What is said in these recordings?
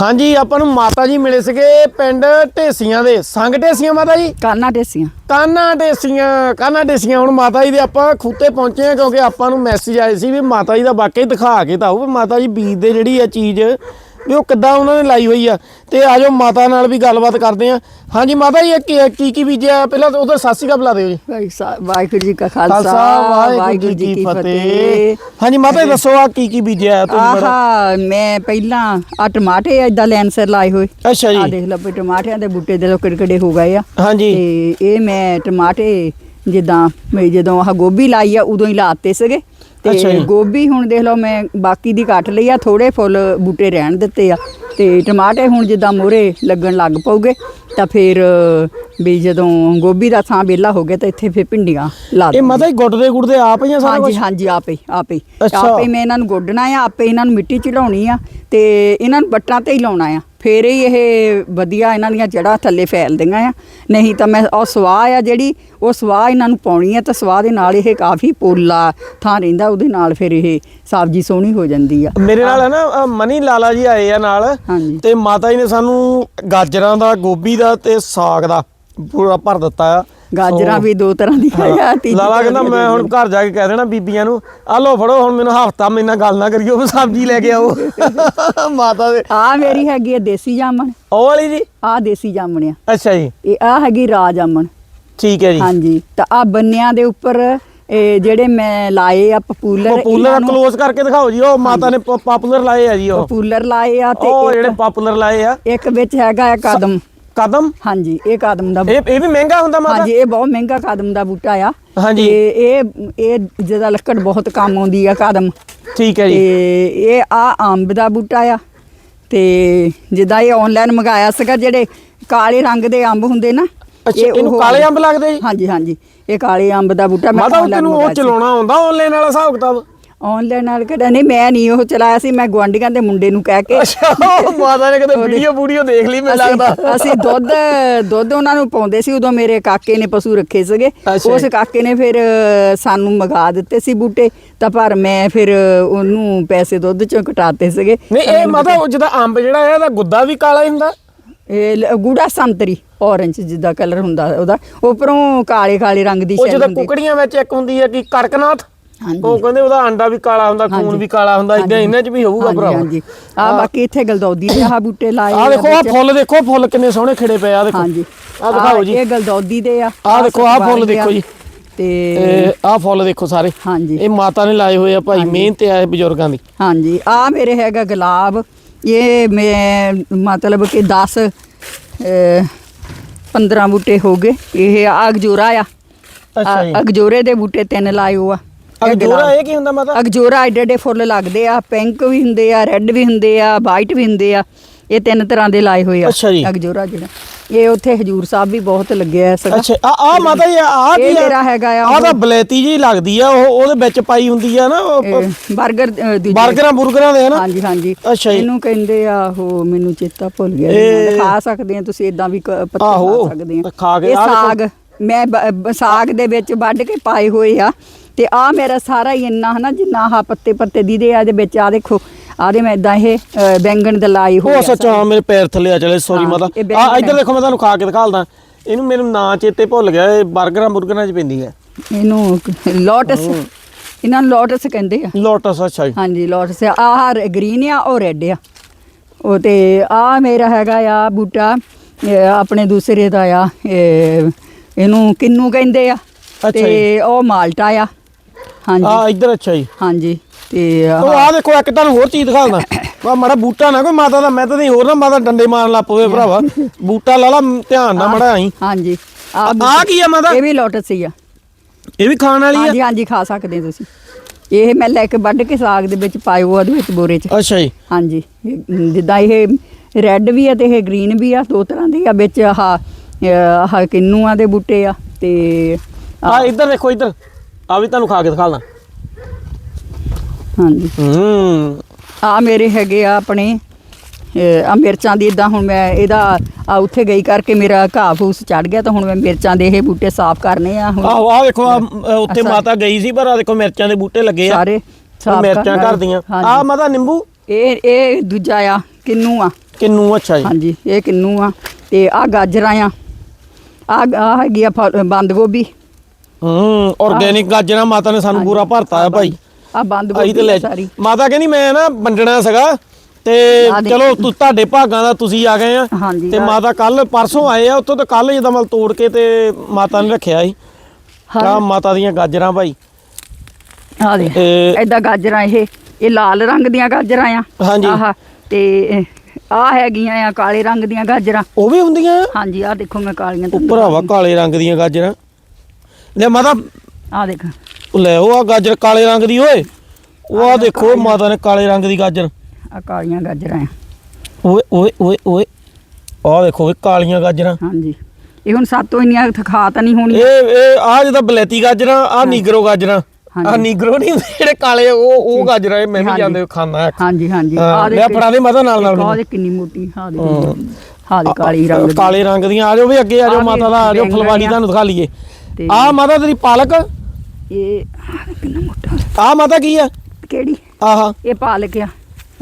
ਹਾਂਜੀ ਆਪਾਂ ਨੂੰ ਮਾਤਾ ਜੀ ਮਿਲੇ ਸੀਗੇ ਪਿੰਡ ਢੇਸੀਆਂ ਦੇ। ਸੰਗ ਢੇਸੀਆਂ ਮਾਤਾ ਜੀ? ਕਾਨਾ ਢੇਸੀਆਂ। ਕਾਨਾ ਢੇਸੀਆਂ ਕਾਨਾ ਢੇਸੀਆਂ। ਹੁਣ ਮਾਤਾ ਜੀ ਦੇ ਆਪਾਂ ਖੂਤੇ ਪਹੁੰਚੇ ਆ ਕਿਉਂਕਿ ਆਪਾਂ ਨੂੰ ਮੈਸੇਜ ਆਏ ਸੀ ਵੀ ਮਾਤਾ ਜੀ ਦਾ ਵਾਕਈ ਦਿਖਾ ਕੇ ਤਾਂ ਵੀ ਮਾਤਾ ਜੀ ਬੀਜ ਦੇ ਜਿਹੜੀ ਆ ਚੀਜ਼ ਵੀ ਉਹ ਕਿੱਦਾਂ ਉਹਨਾਂ ਨੇ ਲਾਈ ਹੋਈ ਆ। ਤੇ ਆਜੋ ਮਾਤਾ ਨਾਲ ਵੀ ਗੱਲਬਾਤ ਕਰਦੇ ਆ। ਹਾਂਜੀ ਮਾਤਾ ਜੀ ਇਹ ਕੀ- ਕੀ ਬੀਜਿਆ? ਪਹਿਲਾਂ ਤਾਂ ਉਹਦਾ ਸਾਸੀ ਕਾ ਬੁਲਾ ਦਿਓ ਜੀ। ਵਾਹਿਗੁਰੂ ਜੀ ਕਾ ਖਾਲਸਾ ਵਾਹਿਗੁਰੂ ਜੀ ਕੀ ਫਤਿਹ। ਹਾਂਜੀ ਮਾਤਾ ਜੀ ਦੱਸੋ ਆ ਕੀ ਕੀ ਬੀਜਿਆ ਤੁਸੀਂ ਆਹਾ ਮੈਂ ਪਹਿਲਾਂ ਆ ਟਮਾਟੇ ਏਦਾਂ ਲੈਣ ਸਿਰ ਲਾਏ ਹੋਏ। ਅੱਛਾ ਆ ਜੀ ਦੇਖ ਲਓ ਟਮਾਟਿਆਂ ਦੇ ਬੂਟੇ ਦੇ ਲੋ ਕਿੜਕੜੇ ਹੋ ਗਏ ਆ। ਹਾਂਜੀ। ਤੇ ਇਹ ਮੈਂ ਟਮਾਟੇ ਜਿੱਦਾਂ ਮੈਂ ਜਦੋਂ ਆਹ ਗੋਭੀ ਲਾਈ ਆ ਉਦੋਂ ਹੀ ਲਾਤੇ ਸੀਗੇ। ਤੇ। ਗੋਭੀ ਹੁਣ ਦੇਖ ਲਓ ਮੈਂ ਬਾਕੀ ਦੀ ਕੱਟ ਲਈ ਆ ਥੋੜੇ ਫੁੱਲ ਬੂਟੇ ਰਹਿਣ ਦਿੱਤੇ ਆ ਤੇ ਟਮਾਟੇ ਹੁਣ ਜਿੱਦਾਂ ਮੋਰੇ ਲੱਗਣ ਲੱਗ ਪਊਗੇ ਤਾਂ ਫਿਰ ਵੀ ਜਦੋਂ ਗੋਭੀ ਦਾ ਥਾਂ ਵਿਹਲਾ ਹੋ ਗਿਆ ਤਾਂ ਇੱਥੇ ਫਿਰ ਭਿੰਡੀਆਂ ਲਾ ਇਹ। ਮਾਤਾ ਜੀ ਗੁੱਟ ਦੇ ਗੁੱਟ ਦੇ ਆਪ ਹੀ ਆ ਸਾਰਾ ਹਾਂਜੀ ਕੁਝ ਹਾਂਜੀ ਆਪੇ ਆਪੇ। ਆਪੇ ਮੈਂ ਇਹਨਾਂ ਨੂੰ ਗੋਡਣਾ ਆ ਆਪੇ ਇਹਨਾਂ ਨੂੰ ਮਿੱਟੀ ਚ ਲਾਉਣੀ ਆ ਤੇ ਇਹਨਾਂ ਨੂੰ ਬੱਟਾਂ ਤੇ ਹੀ ਲਾਉਣਾ ਆ ਫੇਰ ਹੀ ਇਹ ਵਧੀਆ ਇਹਨਾਂ ਦੀਆਂ ਜੜ੍ਹਾਂ ਥੱਲੇ ਫੈਲਦੀਆਂ ਆ ਨਹੀਂ ਤਾਂ ਮੈਂ ਉਹ ਸਵਾਹ ਆ ਜਿਹੜੀ ਉਹ ਸਵਾਹ ਇਹਨਾਂ ਨੂੰ ਪਾਉਣੀ ਆ ਤਾਂ ਸਵਾਹ ਦੇ ਨਾਲ ਇਹ ਕਾਫੀ ਪੋਲਾ ਥਾਂ ਰਹਿੰਦਾ ਉਹਦੇ ਨਾਲ ਫਿਰ ਇਹ ਸਬਜ਼ੀ ਸੋਹਣੀ ਹੋ ਜਾਂਦੀ ਆ ਮੇਰੇ ਨਾਲ ਹੈ ਨਾ ਅ, ਮਨੀ ਲਾਲਾ ਜੀ ਆਏ ਆ ਨਾਲ ਹਾਂਜੀ। ਤੇ ਮਾਤਾ ਜੀ ਨੇ ਸਾਨੂੰ ਗਾਜਰਾਂ ਦਾ ਗੋਭੀ ਦਾ ਤੇ ਸਾਗ ਦਾ ਪੂਰਾ ਭਰ ਦਿੱਤਾ ਆ। ਗਾਜਰਾਂ ਵੀ ਦੋ ਤਰ੍ਹਾਂ ਦੀਆਂ ਆ ਤੀਜੀ ਲਾਲਾ ਕਹਿੰਦਾ ਮੈਂ ਹੁਣ ਘਰ ਜਾ ਕੇ ਕਹਿ ਦੇਣਾ ਬੀਬੀਆਂ ਨੂੰ ਆ ਲਓ ਫੜੋ ਹੁਣ ਮੈਨੂੰ ਹਫਤਾ ਮਹੀਨਾ ਗੱਲ ਨਾ ਕਰਿਓ ਵੀ ਸਬਜ਼ੀ ਲੈ ਕੇ ਆਓ। ਮਾਤਾ ਦੇ। ਆ ਮੇਰੀ ਹੈਗੀ ਆ ਦੇਸੀ ਜਾਮਣ। ਉਹ ਵਾਲੀ ਜੀ? ਆ ਦੇਸੀ ਜਾਮਣ ਆ। ਅੱਛਾ ਜੀ। ਇਹ ਆ ਹੈਗੀ ਰਾਜ ਜਾਮਣ। ਠੀਕ ਹੈ ਜੀ। ਹਾਂਜੀ ਤਾਂ ਆ ਬੰਨਿਆਂ ਦੇ ਉੱਪਰ ਇਹ ਜਿਹੜੇ ਮੈਂ ਲਾਏ ਆ ਪਪੂਲਰ ਪਪੂਲਰ ਕਲੋਜ਼ ਕਰਕੇ ਦਿਖਾਓ ਜੀ ਉਹ ਮਾਤਾ ਨੇ ਪਪੂਲਰ ਲਾਏ ਆ ਜੀ ਉਹ। ਪਪੂਲਰ ਲਾਏ ਆ ਤੇ ਉਹ ਜਿਹੜੇ ਪਪੂਲਰ ਲਾਏ ਆ। ਇੱਕ ਵਿੱਚ ਹੈਗਾ ਆ ਕਦਮ। ਕਦਮ? ਹਾਂਜੀ ਇਹ ਕਦਮ ਦਾ ਇਹ ਇਹ ਵੀ ਮਹਿੰਗਾ ਹੁੰਦਾ ਮਾਤਾ? ਹਾਂਜੀ ਇਹ ਬਹੁਤ ਮਹਿੰਗਾ ਕਦਮ ਦਾ ਬੂਟਾ ਆ। ਹਾਂਜੀ। ਤੇ ਇਹ ਇਹ ਜਿਹਦਾ ਲੱਕੜ ਬਹੁਤ ਕੰਮ ਆਉਂਦੀ ਆ ਕਦਮ। ਠੀਕ ਹੈ ਤੇ ਜੀ ਇਹ ਆ ਅੰਬ ਦਾ ਬੂਟਾ ਆ। ਤੇ ਜਿੱਦਾਂ ਇਹ ਆਨਲਾਈਨ ਮੰਗਾਇਆ ਸੀਗਾ ਜਿਹੜੇ ਕਾਲੇ ਰੰਗ ਦੇ ਅੰਬ ਹੁੰਦੇ ਨਾ ਅੱਛਾ ਇਹ ਇਹਨੂੰ ਉਹ ਕਾਲੇ ਅੰਬ ਲੱਗਦੇ ਜੀ? ਹਾਂਜੀ ਹਾਂਜੀ ਇਹ ਕਾਲੇ ਅੰਬ ਦਾ ਬੂਟਾ ਮਾਤਾ ਉਹ online ਤੈਨੂੰ ਉਹ ਮੰਗਾਇਆ ਸੀ। ਚਲਾਉਣਾ ਆਉਂਦਾ ਆਨਲਾਈਨ ਵਾਲਾ ਹਿਸਾਬ ਕਿਤਾਬ? ਆਨਲਾਈਨ ਨਾਲ ਕਿਹੜਾ? ਨਹੀਂ ਮੈਂ ਨਹੀਂ ਉਹ ਚਲਾਇਆ ਸੀ ਮੈਂ ਗਵਾਂਢੀਆਂ ਦੇ ਮੁੰਡੇ ਨੂੰ ਕਹਿ ਕੇ। ਅੱਛਾ ਉਹ ਮਾਤਾ ਨੇ ਕਦੇ ਵੀਡੀਓ ਵੀਡੀਓ ਦੇਖ ਲਈ ਮੈਨੂੰ ਲੱਗਦਾ। ਅਸੀਂ ਦੁੱਧ ਦੁੱਧ ਉਹਨਾਂ ਨੂੰ ਪਾਉਂਦੇ ਸੀ ਉਦੋਂ ਮੇਰੇ ਕਾਕੇ ਨੇ ਪਸ਼ੂ ਰੱਖੇ ਸੀਗੇ। ਉਸ। ਕਾਕੇ ਨੇ ਫਿਰ ਸਾਨੂੰ ਮਗਾ ਦਿੱਤੇ ਸੀ ਬੂਟੇ। ਤਾਂ ਪਰ ਮੈਂ ਫਿਰ ਉਹਨੂੰ ਪੈਸੇ ਦੁੱਧ ਚੋਂ ਕਟਾਤੇ ਸੀਗੇ। ਨਹੀਂ ਇਹ ਮਾਤਾ ਉਹ ਜਿਹਦਾ ਅੰਬ ਜਿਹੜਾ ਹੈ ਇਹਦਾ ਗੁੱਦਾ ਵੀ ਕਾਲਾ ਹੀ ਹੁੰਦਾ? ਇਹ ਗੂੜਾ ਸੰਤਰੀ orange ਜਿੱਦਾਂ ਕਲਰ ਹੁੰਦਾ ਉਹਦਾ। ਉੱਪਰੋਂ ਕਾਲੇ ਕਾਲੇ ਰੰਗ ਦੀ ਉਹ ਸ਼ੈਲ ਜਿਹਦਾ ਹੁੰਦੀ। ਕੁਕੜੀਆਂ ਵਿੱਚ ਇੱਕ ਹੁੰਦੀ ਹੈ ਕਿ ਕੜਕਨਾਥ? ਹਾਂਜੀ। ਉਹ ਕਹਿੰਦੇ ਉਹਦਾ ਅੰਡਾ ਵੀ ਕਾਲਾ ਹੁੰਦਾ ਖੂਨ। ਵੀ ਕਾਲਾ ਹੁੰਦਾ ਇਦਾਂ। ਇਹਨਾਂ 'ਚ ਵੀ ਹੋਊਗਾ ਭਰਾ ਹਾਂਜੀ। ਆ ਬਾਕੀ ਇੱਥੇ ਗਲਦੌਦੀ ਦੇ ਆਹ ਬੂਟੇ ਲਾਏ ਆਹ ਦੇਖੋ ਵਿੱਚ। ਫੁੱਲ ਦੇਖੋ ਫੁੱਲ ਕਿੰਨੇ ਸੋਹਣੇ ਖਿੜੇ ਪਏ ਆ ਦੇਖੋ। ਹਾਂਜੀ। ਆਹ ਦਿਖਾਓ ਜੀ। ਇਹ ਗਲਦੌਦੀ ਦੇ ਆ। ਆਹ ਦੇਖੋ, ਆਹ ਫੁੱਲ ਆ। ਦੇਖੋ ਜੀ। ਤੇ ਆਹ ਫੁੱਲ ਦੇਖੋ ਸਾਰੇ। ਹਾਂਜੀ। ਇਹ ਮਾਤਾ ਨੇ ਲਾਏ ਹੋਏ ਆ ਭਾਈ ਮਿਹਨਤ ਆ ਇਹ ਬਜ਼ੁਰਗਾਂ ਦੀ। ਹਾਂਜੀ। ਆ ਮੇਰੇ ਹੈਗਾ ਗੁਲਾਬ। ਇਹ ਮੈਂ ਮਤਲਬ ਕਿ 10 15 ਬੂਟੇ ਹੋ ਗਏ। ਇਹ ਆ ਅਗਜੋਰਾ ਆ। ਅੱਛਾ ਜੀ। ਆ, ਅਗਜੋਰੇ ਦੇ ਬੂਟੇ ਤਿੰਨ ਲਾਏ ਆ। ਅਗਜੋਰਾ। ਇਹ ਕੀ ਹੁੰਦਾ ਮਾਤਾ? ਅਗਜੋਰਾ ਏਡੇ ਏਡੇ ਫੁੱਲ ਲੱਗਦੇ ਆ ਪਿੰਕ ਵੀ ਹੁੰਦੇ ਆ ਰੈੱਡ ਵੀ ਹੁੰਦੇ ਆ ਵਾਈਟ ਵੀ ਹੁੰਦੇ ਆ। ਇਹ ਤਿੰਨ ਤਰ੍ਹਾਂ ਦੇ ਲਾਏ ਹੋਏ ਆ। ਅਗਜੋਰਾ ਜਿਹੜਾ। ਇਹ ਉੱਥੇ ਹਜੂਰ ਸਾਹਿਬ ਵੀ ਬਹੁਤ ਲੱਗਿਆ ਸੀਗਾ। ਅੱਛਾ ਆ ਆ ਮਾਤਾ ਜੀ ਆ ਕੀ ਆ? ਮੇਰਾ ਹੈਗਾ ਆ ਆ ਤਾਂ ਬਲੈਤੀ ਜੀ ਲੱਗਦੀ ਆ ਉਹ ਉਹਦੇ ਵਿੱਚ ਪਾਈ ਹੁੰਦੀ ਆ ਨਾ 버ਗਰ ਅ, ਦੂਜੇ ਬਰਗਰਾਂ ਬੁਰਗਰਾਂ ਦੇ ਨਾ ਹਾਂਜੀ ਹਾਂਜੀ। ਅੱਛਾ ਜੀ। ਇਹਨੂੰ ਕਹਿੰਦੇ ਆ ਉਹ ਮੈਨੂੰ ਚੇਤਾ ਭੁੱਲ ਗਿਆ ਖਾ ਸਕਦੇ ਆ ਤੁਸੀਂ ਇਦਾਂ ਵੀ ਪੱਤੇ ਖਾ ਸਕਦੇ ਆ ਇਹ। ਸਾਗ ਮੈਂ ਸਾਗ ਦੇ ਵਿੱਚ ਵੱਢ ਕੇ ਪਾਏ ਹੋਏ ਆ। ਤੇ ਆ ਮੇਰਾ ਸਾਰਾ ਹੀ ਇੰਨਾ ਹਨਾ ਜਿੰਨਾ ਆਹ ਪੱਤੇ ਪੱਤੇ ਦੀਦੇ ਆ ਇਹਦੇ ਵਿੱਚ ਆ ਦੇਖੋ ਆਦੇ ਮੈਂ ਇਦਾਂ ਇਹ ਬੈਂਗਣ ਦੇ ਲਾਏ ਹੋਏ ਉਹ ਆ ਸੱਚ ਮੇਰੇ ਪੈਰ ਥੱਲੇ ਆ ਚਲੇ ਸੌਰੀ ਮਾਤਾ। ਆ ਇੱਧਰ। ਦੇਖੋ ਮੈਂ ਤੁਹਾਨੂੰ ਖਾ ਕੇ ਦਿਖਾਲਦਾ। ਇਹਨੂੰ ਮੈਨੂੰ ਨਾਂ ਚੇਤੇ ਭੁੱਲ ਗਿਆ ਇਹ 버ਗਰਾਂ ਬੁਰਗਰਾਂ 'ਚ ਪੈਂਦੀ ਹੈ। ਇਹਨੂੰ ਲੋਟਸ ਇਹਨਾਂ ਨੂੰ ਲੋਟਸ ਕਹਿੰਦੇ ਆ। ਲੋਟਸ ਅੱਛਾ ਜੀ। ਹਾਂਜੀ ਲੋਟਸ ਆਹ ਗ੍ਰੀਨ ਆ ਉਹ ਰੈੱਡ ਆ। ਉਹ ਤੇ ਆ ਮੇਰਾ ਹੈਗਾ ਆ ਬੂਟਾ ਆਪਣੇ ਦੂਸਰੇ ਦਾ ਆ ਇਹ ਇਹਨੂੰ ਕਿੰਨੂ ਕਹਿੰਦੇ ਆ। ਤੇ ਉਹ ਮਾਲਟਾ ਆ। ਹਾਂਜੀ। ਆ ਇੱਧਰ ਅੱਛਾ ਜੀ। ਹਾਂਜੀ ਤੇ ਆਹ- ਉਹ ਆ ਦੇਖੋ ਇੱਕ ਤੁਹਾਨੂੰ ਹੋਰ ਚੀਜ਼ ਦਿਖਾਲਦਾ ਵਾ ਮਾੜਾ ਬੂਟਾ ਨਾ ਕੋਈ ਮਾਤਾ ਦਾ ਮੈਂ ਤਾਂ ਨਹੀਂ ਹੋਰ ਨਾ ਮਾਤਾ ਡੰਡੇ ਮਾਰਨ ਲੱਗ ਪਵੇ ਭਰਾਵਾ। ਬੂਟਾ ਲਾ ਲਾ ਧਿਆਨ ਨਾਲ ਮੜਾ ਆਈ ਹਾਂਜੀ। ਆ ਕੀ ਆ ਮਾਤਾ? ਇਹ ਵੀ ਲੋਟਸ ਹੀ ਆ। ਇਹ ਵੀ ਖਾਣ ਵਾਲੀ ਹਾਂਜੀ ਹਾਂਜੀ ਖਾ ਸਕਦੇ ਹੋ ਤੁਸੀਂ। ਇਹ ਮੈਂ ਲੈ ਕੇ ਵੱਢ ਕੇ ਸਾਗ ਦੇ ਵਿੱਚ ਪਾਇਓ ਉਹਦੇ ਵਿੱਚ ਬੋਰੇ 'ਚ। ਆ ਅੱਛਾ ਜੀ। ਹਾਂਜੀ ਇਹ ਜਿੱਦਾਂ ਇਹ ਰੈੱਡ ਵੀ ਆ ਤੇ ਇਹ ਗ੍ਰੀਨ ਵੀ ਆ ਦੋ ਤਰ੍ਹਾਂ ਦੇ ਆ ਵਿੱਚ ਆਹ ਅਹ ਆਹ ਕਿੰਨੂਆਂ ਦੇ ਬੂਟੇ ਆ ਤੇ ਆ ਇੱਧਰ ਦੇਖੋ ਇੱਧਰ। ਆ ਵੀ ਤੁਹਾਨੂੰ ਖਾ ਕੇ ਦਿਖਾਲਦਾ ਹਾਂਜੀ। ਹੂੰ। ਆ ਮੇਰੇ ਹੈਗੇ ਆ ਆਪਣੇ ਆ ਮਿਰਚਾਂ ਦੀ ਇਦਾਂ ਹੁਣ ਮੈਂ ਇਹਦਾ ਆ ਉੱਥੇ ਗਈ ਕਰਕੇ ਮੇਰਾ ਘਾਹ ਫੂਸ ਚੜ ਗਿਆ ਤਾਂ ਹੁਣ ਮੈਂ ਮਿਰਚਾਂ ਦੇ ਇਹ ਬੂਟੇ ਸਾਫ਼ ਕਰਨੇ ਆ ਹੁਣ। ਆਹੋ ਆ ਦੇਖੋ ਆਹ, ਉੱਥੇ। ਮਾਤਾ ਗਈ ਸੀ ਪਰ ਆ ਦੇਖੋ ਮਿਰਚਾਂ ਦੇ ਬੂਟੇ ਲੱਗੇ ਆ। ਸਾਰੇ ਸਾਫ਼ ਮਿਰਚਾਂ ਘਰ ਦੀਆਂ। ਆ ਮਾਤਾ ਨਿੰਬੂ? ਇਹ ਇਹ ਦੂਜਾ ਆ ਕਿੰਨੂ ਆ। ਕਿੰਨੂ ਅੱਛਾ ਜੀ। ਹਾਂਜੀ ਇਹ ਕਿੰਨੂ ਆ। ਤੇ ਆ ਗਾਜਰਾਂ ਆ। ਆ ਆ ਹੈਗੀ ਆ ਬੰਦ ਗੋਭੀ। ਹੂੰ। ਆਰਗੇਨਿਕ ਗਾਜਰਾਂ ਮਾਤਾ ਨੇ ਸਾਨੂੰ ਪੂਰਾ ਭਰਤਾ ਹੈ ਭਾਈ। ਆ ਬੰਦ ਅਸੀਂ ਤੇ ਗੋਭੀ ਲੈ ਆ ਸਾਰੀ। ਮਾਤਾ ਕਹਿੰਦੀ ਮੈਂ ਨਾ ਵੰਡਣਾ ਸੀਗਾ ਤੇ ਆ। ਚਲੋ ਤੁ- ਤੁਹਾਡੇ ਭਾਗਾਂ ਦਾ ਤੁਸੀਂ ਆ ਗਏ ਆ। ਹਾਂਜੀ, ਤੇ ਆ- ਮਾਤਾ ਕੱਲ ਪਰਸੋਂ ਆਏ ਆ ਉੱਥੋਂ ਤਾਂ ਕੱਲ ਜਦੋਂ ਮਲ ਤੋੜ ਕੇ ਤੇ ਮਾਤਾ ਨੇ ਰੱਖਿਆ ਸੀ। ਹਾਂ। ਆ ਮਾਤਾ ਦੀਆਂ ਗਾਜਰਾਂ ਭਾਈ। ਆ ਦੇ ਇਹ- ਐਦਾਂ ਗਾਜਰਾਂ ਇਹ ਇਹ ਲਾਲ ਰੰਗ ਦੀਆਂ ਗਾਜਰਾਂ ਆ। ਹਾਂਜੀ। ਆਹ ਤੇ ਆ ਹੈਗੀਆਂ ਆ ਕਾਲੇ ਰੰਗ ਦੀਆਂ ਗਾਜਰਾਂ। ਉਹ ਵੀ ਹੁੰਦੀਆਂ? ਆ? ਹਾਂਜੀ ਆ ਦੇਖੋ ਮੈਂ ਕਾਲੀਆਂ ਉਹ ਭਰਾਵਾ ਕਾਲੇ ਰੰਗ ਦੀਆਂ ਗਾਜਰਾਂ। ਲੈ ਮਾਤਾ। ਆ ਦੇਖ। ਲੈ ਉਹ ਆ ਗਾਜਰ ਕਾਲੇ ਰੰਗ ਦੀ ਓਏ। ਉਹ ਆ ਦੇਖੋ ਮਾਤਾ ਨੇ ਕਾਲੇ ਰੰਗ ਦੀ ਗਾਜਰ। ਆ ਕਾਲੀਆਂ ਗਾਜਰਾਂ ਆ। ਓਏ ਓਏ ਓਏ ਓਏ। ਆ ਦੇਖੋ ਵੀ ਕਾਲੀਆਂ ਗਾਜਰਾਂ। ਹਾਂਜੀ। ਇਹ ਹੁਣ ਸਾਤੋਂ ਇੰਨੀਆਂ ਖਾ ਤਾਂ ਨਹੀਂ ਹੋਣੀ ਇਹ ਇਹ ਆ ਜਿਹਦਾ ਬਲੈਤੀ ਗਾਜਰਾਂ ਆ ਨੀਗਰੋ ਗਾਜਰਾਂ। ਆ। ਨੀਗਰੋ ਨਹੀਂ ਜਿਹੜੇ ਕਾਲੇ ਉਹ ਉਹ ਗਾਜਰਾਂ ਇਹ ਮੈਂ ਵੀ। ਜਾਂਦੇ ਖਾਣਾ ਹਾਂਜੀ ਹਾਂਜੀ। ਹਾਂ, ਆਹ ਲੈ ਫੜਾ ਦੇ ਮਾਤਾ ਨਾਲ ਨਾਲ। ਦੇਖ ਕਿੰਨੀ ਮੋਟੀ ਹਾਂ ਦੇ ਹਾਂ। ਦੇ ਕਾਲੀ ਰੰਗ ਦੀ। ਕਾਲੇ ਰੰਗ ਦੀਆਂ ਆ ਜਾਓ ਵੀ ਅੱਗੇ ਆ ਜਾਓ ਮਾਤਾ ਦਾ ਆ ਜਾਓ ਫਲਵਾੜੀ ਆ। ਤੁਹਾਨੂੰ ਦਿਖਾ ਲਈਏ। ਤੇ ਆ ਮਾਤਾ ਤੇਰੀ ਪਾਲਕ? ਇਹ ਆਹ ਕਿੰਨਾ ਮੋਟਾ ਆ ਮਾਤਾ ਕੀ ਆ? ਕਿਹੜੀ? ਆਹਾ। ਇਹ ਪਾਲਕ ਆ।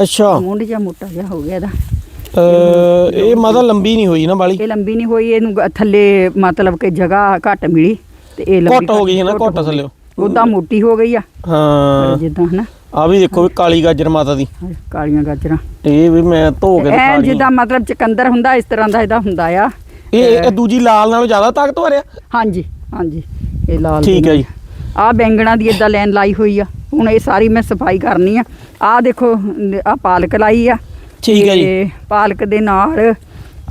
ਅੱਛਾ। ਮੁੰਡ ਜਿਹਾ ਮੋਟਾ ਜਿਹਾ ਹੋ ਗਿਆ ਇਹਦਾ। ਅਹ, ਇਹ ਮਾਤਾ ਲੰਬੀ ਨਹੀਂ ਹੋਈ ਨਾ ਬਾਲੀ? ਇਹ ਲੰਬੀ ਨਹੀਂ ਹੋਈ ਇਹਨੂੰ ਗ- ਥੱਲੇ ਮਤਲਬ ਕਿ ਜਗ੍ਹਾ ਘੱਟ ਮਿਲੀ ਤੇ ਇਹ ਲੰਬੀ ਘੁੱਟ ਹੋ ਗਈ ਹੈ ਨਾ, ਘੁੱਟ ਥੱਲਿਓ। ਉਦਾਂ ਮੋਟੀ ਹੋ ਗਈ ਆ। ਹਾਂ। ਜਿੱਦਾਂ ਹਨਾ। ਆ ਵੀ ਦੇਖੋ ਵੀ ਕਾਲੀ ਗਾਜਰ ਮਾਤਾ ਦੀ। ਆਹ ਕਾਲੀਆਂ ਗਾਜਰਾਂ। ਇਹ ਵੀ ਮੈਂ ਧੋ ਕੇ ਦਿਖਾ ਐ ਰਹੀ ਜਿੱਦਾਂ ਮਤਲਬ ਚਕੰਦਰ ਹੁੰਦਾ ਇਸ ਤਰ੍ਹਾਂ ਦਾ ਇਹਦਾ ਹੁੰਦਾ ਆ। ਇਹ ਇਹ ਦੂਜੀ ਲਾਲ ਨਾਲੋਂ ਜ਼ਿਆਦਾ ਤਾਕਤਵਰ ਆ। ਹਾਂਜੀ। ਹਾਂਜੀ ਇਹ ਲਾਲ ਠੀਕ ਹੈ ਜੀ। ਆ। ਬੈਂਗਣਾ ਦੀ ਇਦਾਂ ਲਾਈਨ ਲਾਈ ਹੋਈ ਆ। ਹੁਣ ਇਹ ਸਾਰੀ ਮੈਂ ਸਫ਼ਾਈ ਕਰਨੀ ਆ। ਆ ਦੇਖੋ ਆ ਪਾਲਕ ਲਾਈ ਆ। ਠੀਕ ਹੈ ਜੀ। ਪਾਲਕ ਦੇ ਨਾਲ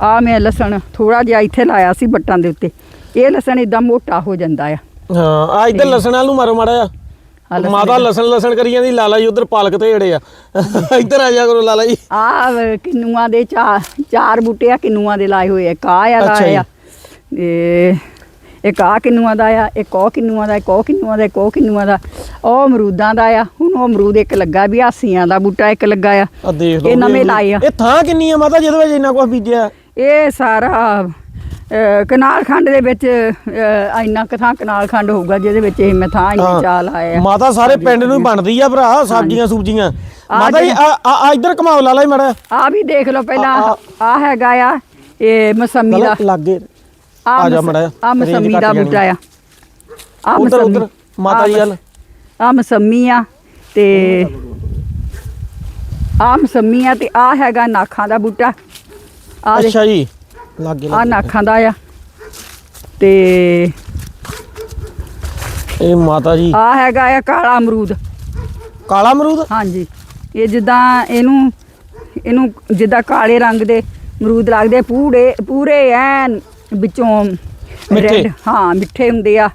ਆ ਮੈਂ ਲਸਣ ਥੋੜਾ ਜਿਹਾ ਇੱਥੇ ਲਾਇਆ ਸੀ ਬੱਟਾਂ ਦੇ ਉੱਤੇ। ਇਹ ਲਸਣ ਇਦਾਂ ਮੋਟਾ ਹੋ ਜਾਂਦਾ ਆ। ਹਾਂ ਆ ਇੱਧਰ ਲਸਣ ਨੂੰ ਮਾਰੋ ਮਾੜਾ ਆਹ ਆ ਮਾਤਾ ਲਸਣ ਲਸਣ ਕਰੀ ਜਾਂਦੀ ਲਾਲਾ ਜੀ ਉਧਰ ਪਾਲਕ ਤੇ ਏੜੇ ਆ। ਇੱਧਰ ਆ ਜਾ ਕਰੋ ਲਾਲਾ ਜੀ। ਆ ਕਿੰਨੂਆਂ ਦੇ ਚਾਰ ਚਾਰ ਬੂਟੇ ਆ ਕਿੰਨੂਆਂ ਦੇ ਲਾਏ ਹੋਏ ਆ। ਕਾ ਆ। ਲਾਇਆ ਇਹ ਇੱਕ ਆ ਕਿੰਨੂਆਂ ਦਾ ਆ ਇੱਕ ਉਹ ਕਿੰਨੂਆਂ ਦਾ ਇੱਕ ਉਹ ਕਿੰਨੂਆਂ ਦਾ ਇੱਕ ਉਹ ਕਿੰਨੂਆਂ ਦਾ। ਉਹ ਅਮਰੂਦਾਂ ਦਾ ਆ ਹੁਣ ਉਹ ਅਮਰੂਦ ਇੱਕ ਲੱਗਾ ਵੀ ਹਾਸੀਆਂ ਦਾ ਬੂਟਾ ਇੱਕ ਲੱਗਾ ਆ। ਆ ਦੇਖ ਲਓ ਇਹ ਨਵੇਂ ਲਾਏ ਆ। ਇਹ ਥਾਂ ਕਿੰਨੀ ਆ ਮਾਤਾ ਜਿਹਦੇ ਵਿੱਚ ਇੰਨਾ ਕੁਝ ਬੀਜਿਆ? ਇਹ ਸਾਰਾ ਕਨਾਲ ਖੰਡ ਦੇ ਵਿੱਚ ਇੰਨਾ ਕੁ ਥਾਂ ਕਨਾਲ ਖੰਡ ਹੋਊਗਾ ਜਿਹਦੇ ਵਿੱਚ ਇਹ ਮੈਂ ਥਾਂ ਇੰਨੀ ਚਾਲ ਆਏ ਆ। ਮਾਤਾ ਸਾਰੇ ਪਿੰਡ ਨੂੰ ਬਣਦੀ ਆ ਭਰਾ ਸਬਜ਼ੀਆਂ ਸੂਬਜੀਆਂ ਮਾਤਾ ਜੀ ਆ ਇੱਧਰ ਕਮਾਓ ਲਾਲਾ ਜੀ ਮਾੜਾ। ਆ ਵੀ ਦੇਖ ਲਓ ਪਹਿਲਾਂ ਆ ਹੈਗਾ ਆ ਇਹ ਮਸੰਮੀ ਦਾ। ਲੱਗੇ। ਆ ਜਾ ਮਾੜਾ ਮਸੰਮੀ ਦਾ। ਬੂਟਾ ਆ। ਆ ਉੱਧਰ- ਉੱਧਰ, ਮਾਤਾ ਜੀ ਵੱਲ। ਆ ਮਸੰਮੀ ਆ ਤੇ ਆ ਮਸੰਮੀ ਆ ਤੇ ਆ ਹੈਗਾ ਨਾਖਾਂ ਦਾ ਬੂਟਾ। ਆ ਦੇ ਅੱਛਾ ਜੀ। ਲੱਗੇ ਆ ਨਾਖਾਂ ਦਾ ਆ। ਤੇ ਇਹ ਮਾਤਾ ਜੀ। ਆ ਹੈਗਾ ਆ ਕਾਲਾ ਅਮਰੂਦ। ਕਾਲਾ ਅਮਰੂਦ? ਹਾਂਜੀ। ਇਹ ਜਿੱਦਾਂ ਇਹਨੂੰ ਇਹਨੂੰ ਜਿੱਦਾਂ ਕਾਲੇ ਰੰਗ ਦੇ ਅਮਰੂਦ ਲੱਗਦੇ ਪੂਰੇ ਪੂਰੇ ਐਨ ਵਿੱਚੋਂ ਮਿੱਠੇ। ਹਾਂ ਮਿੱਠੇ ਹੁੰਦੇ ਆ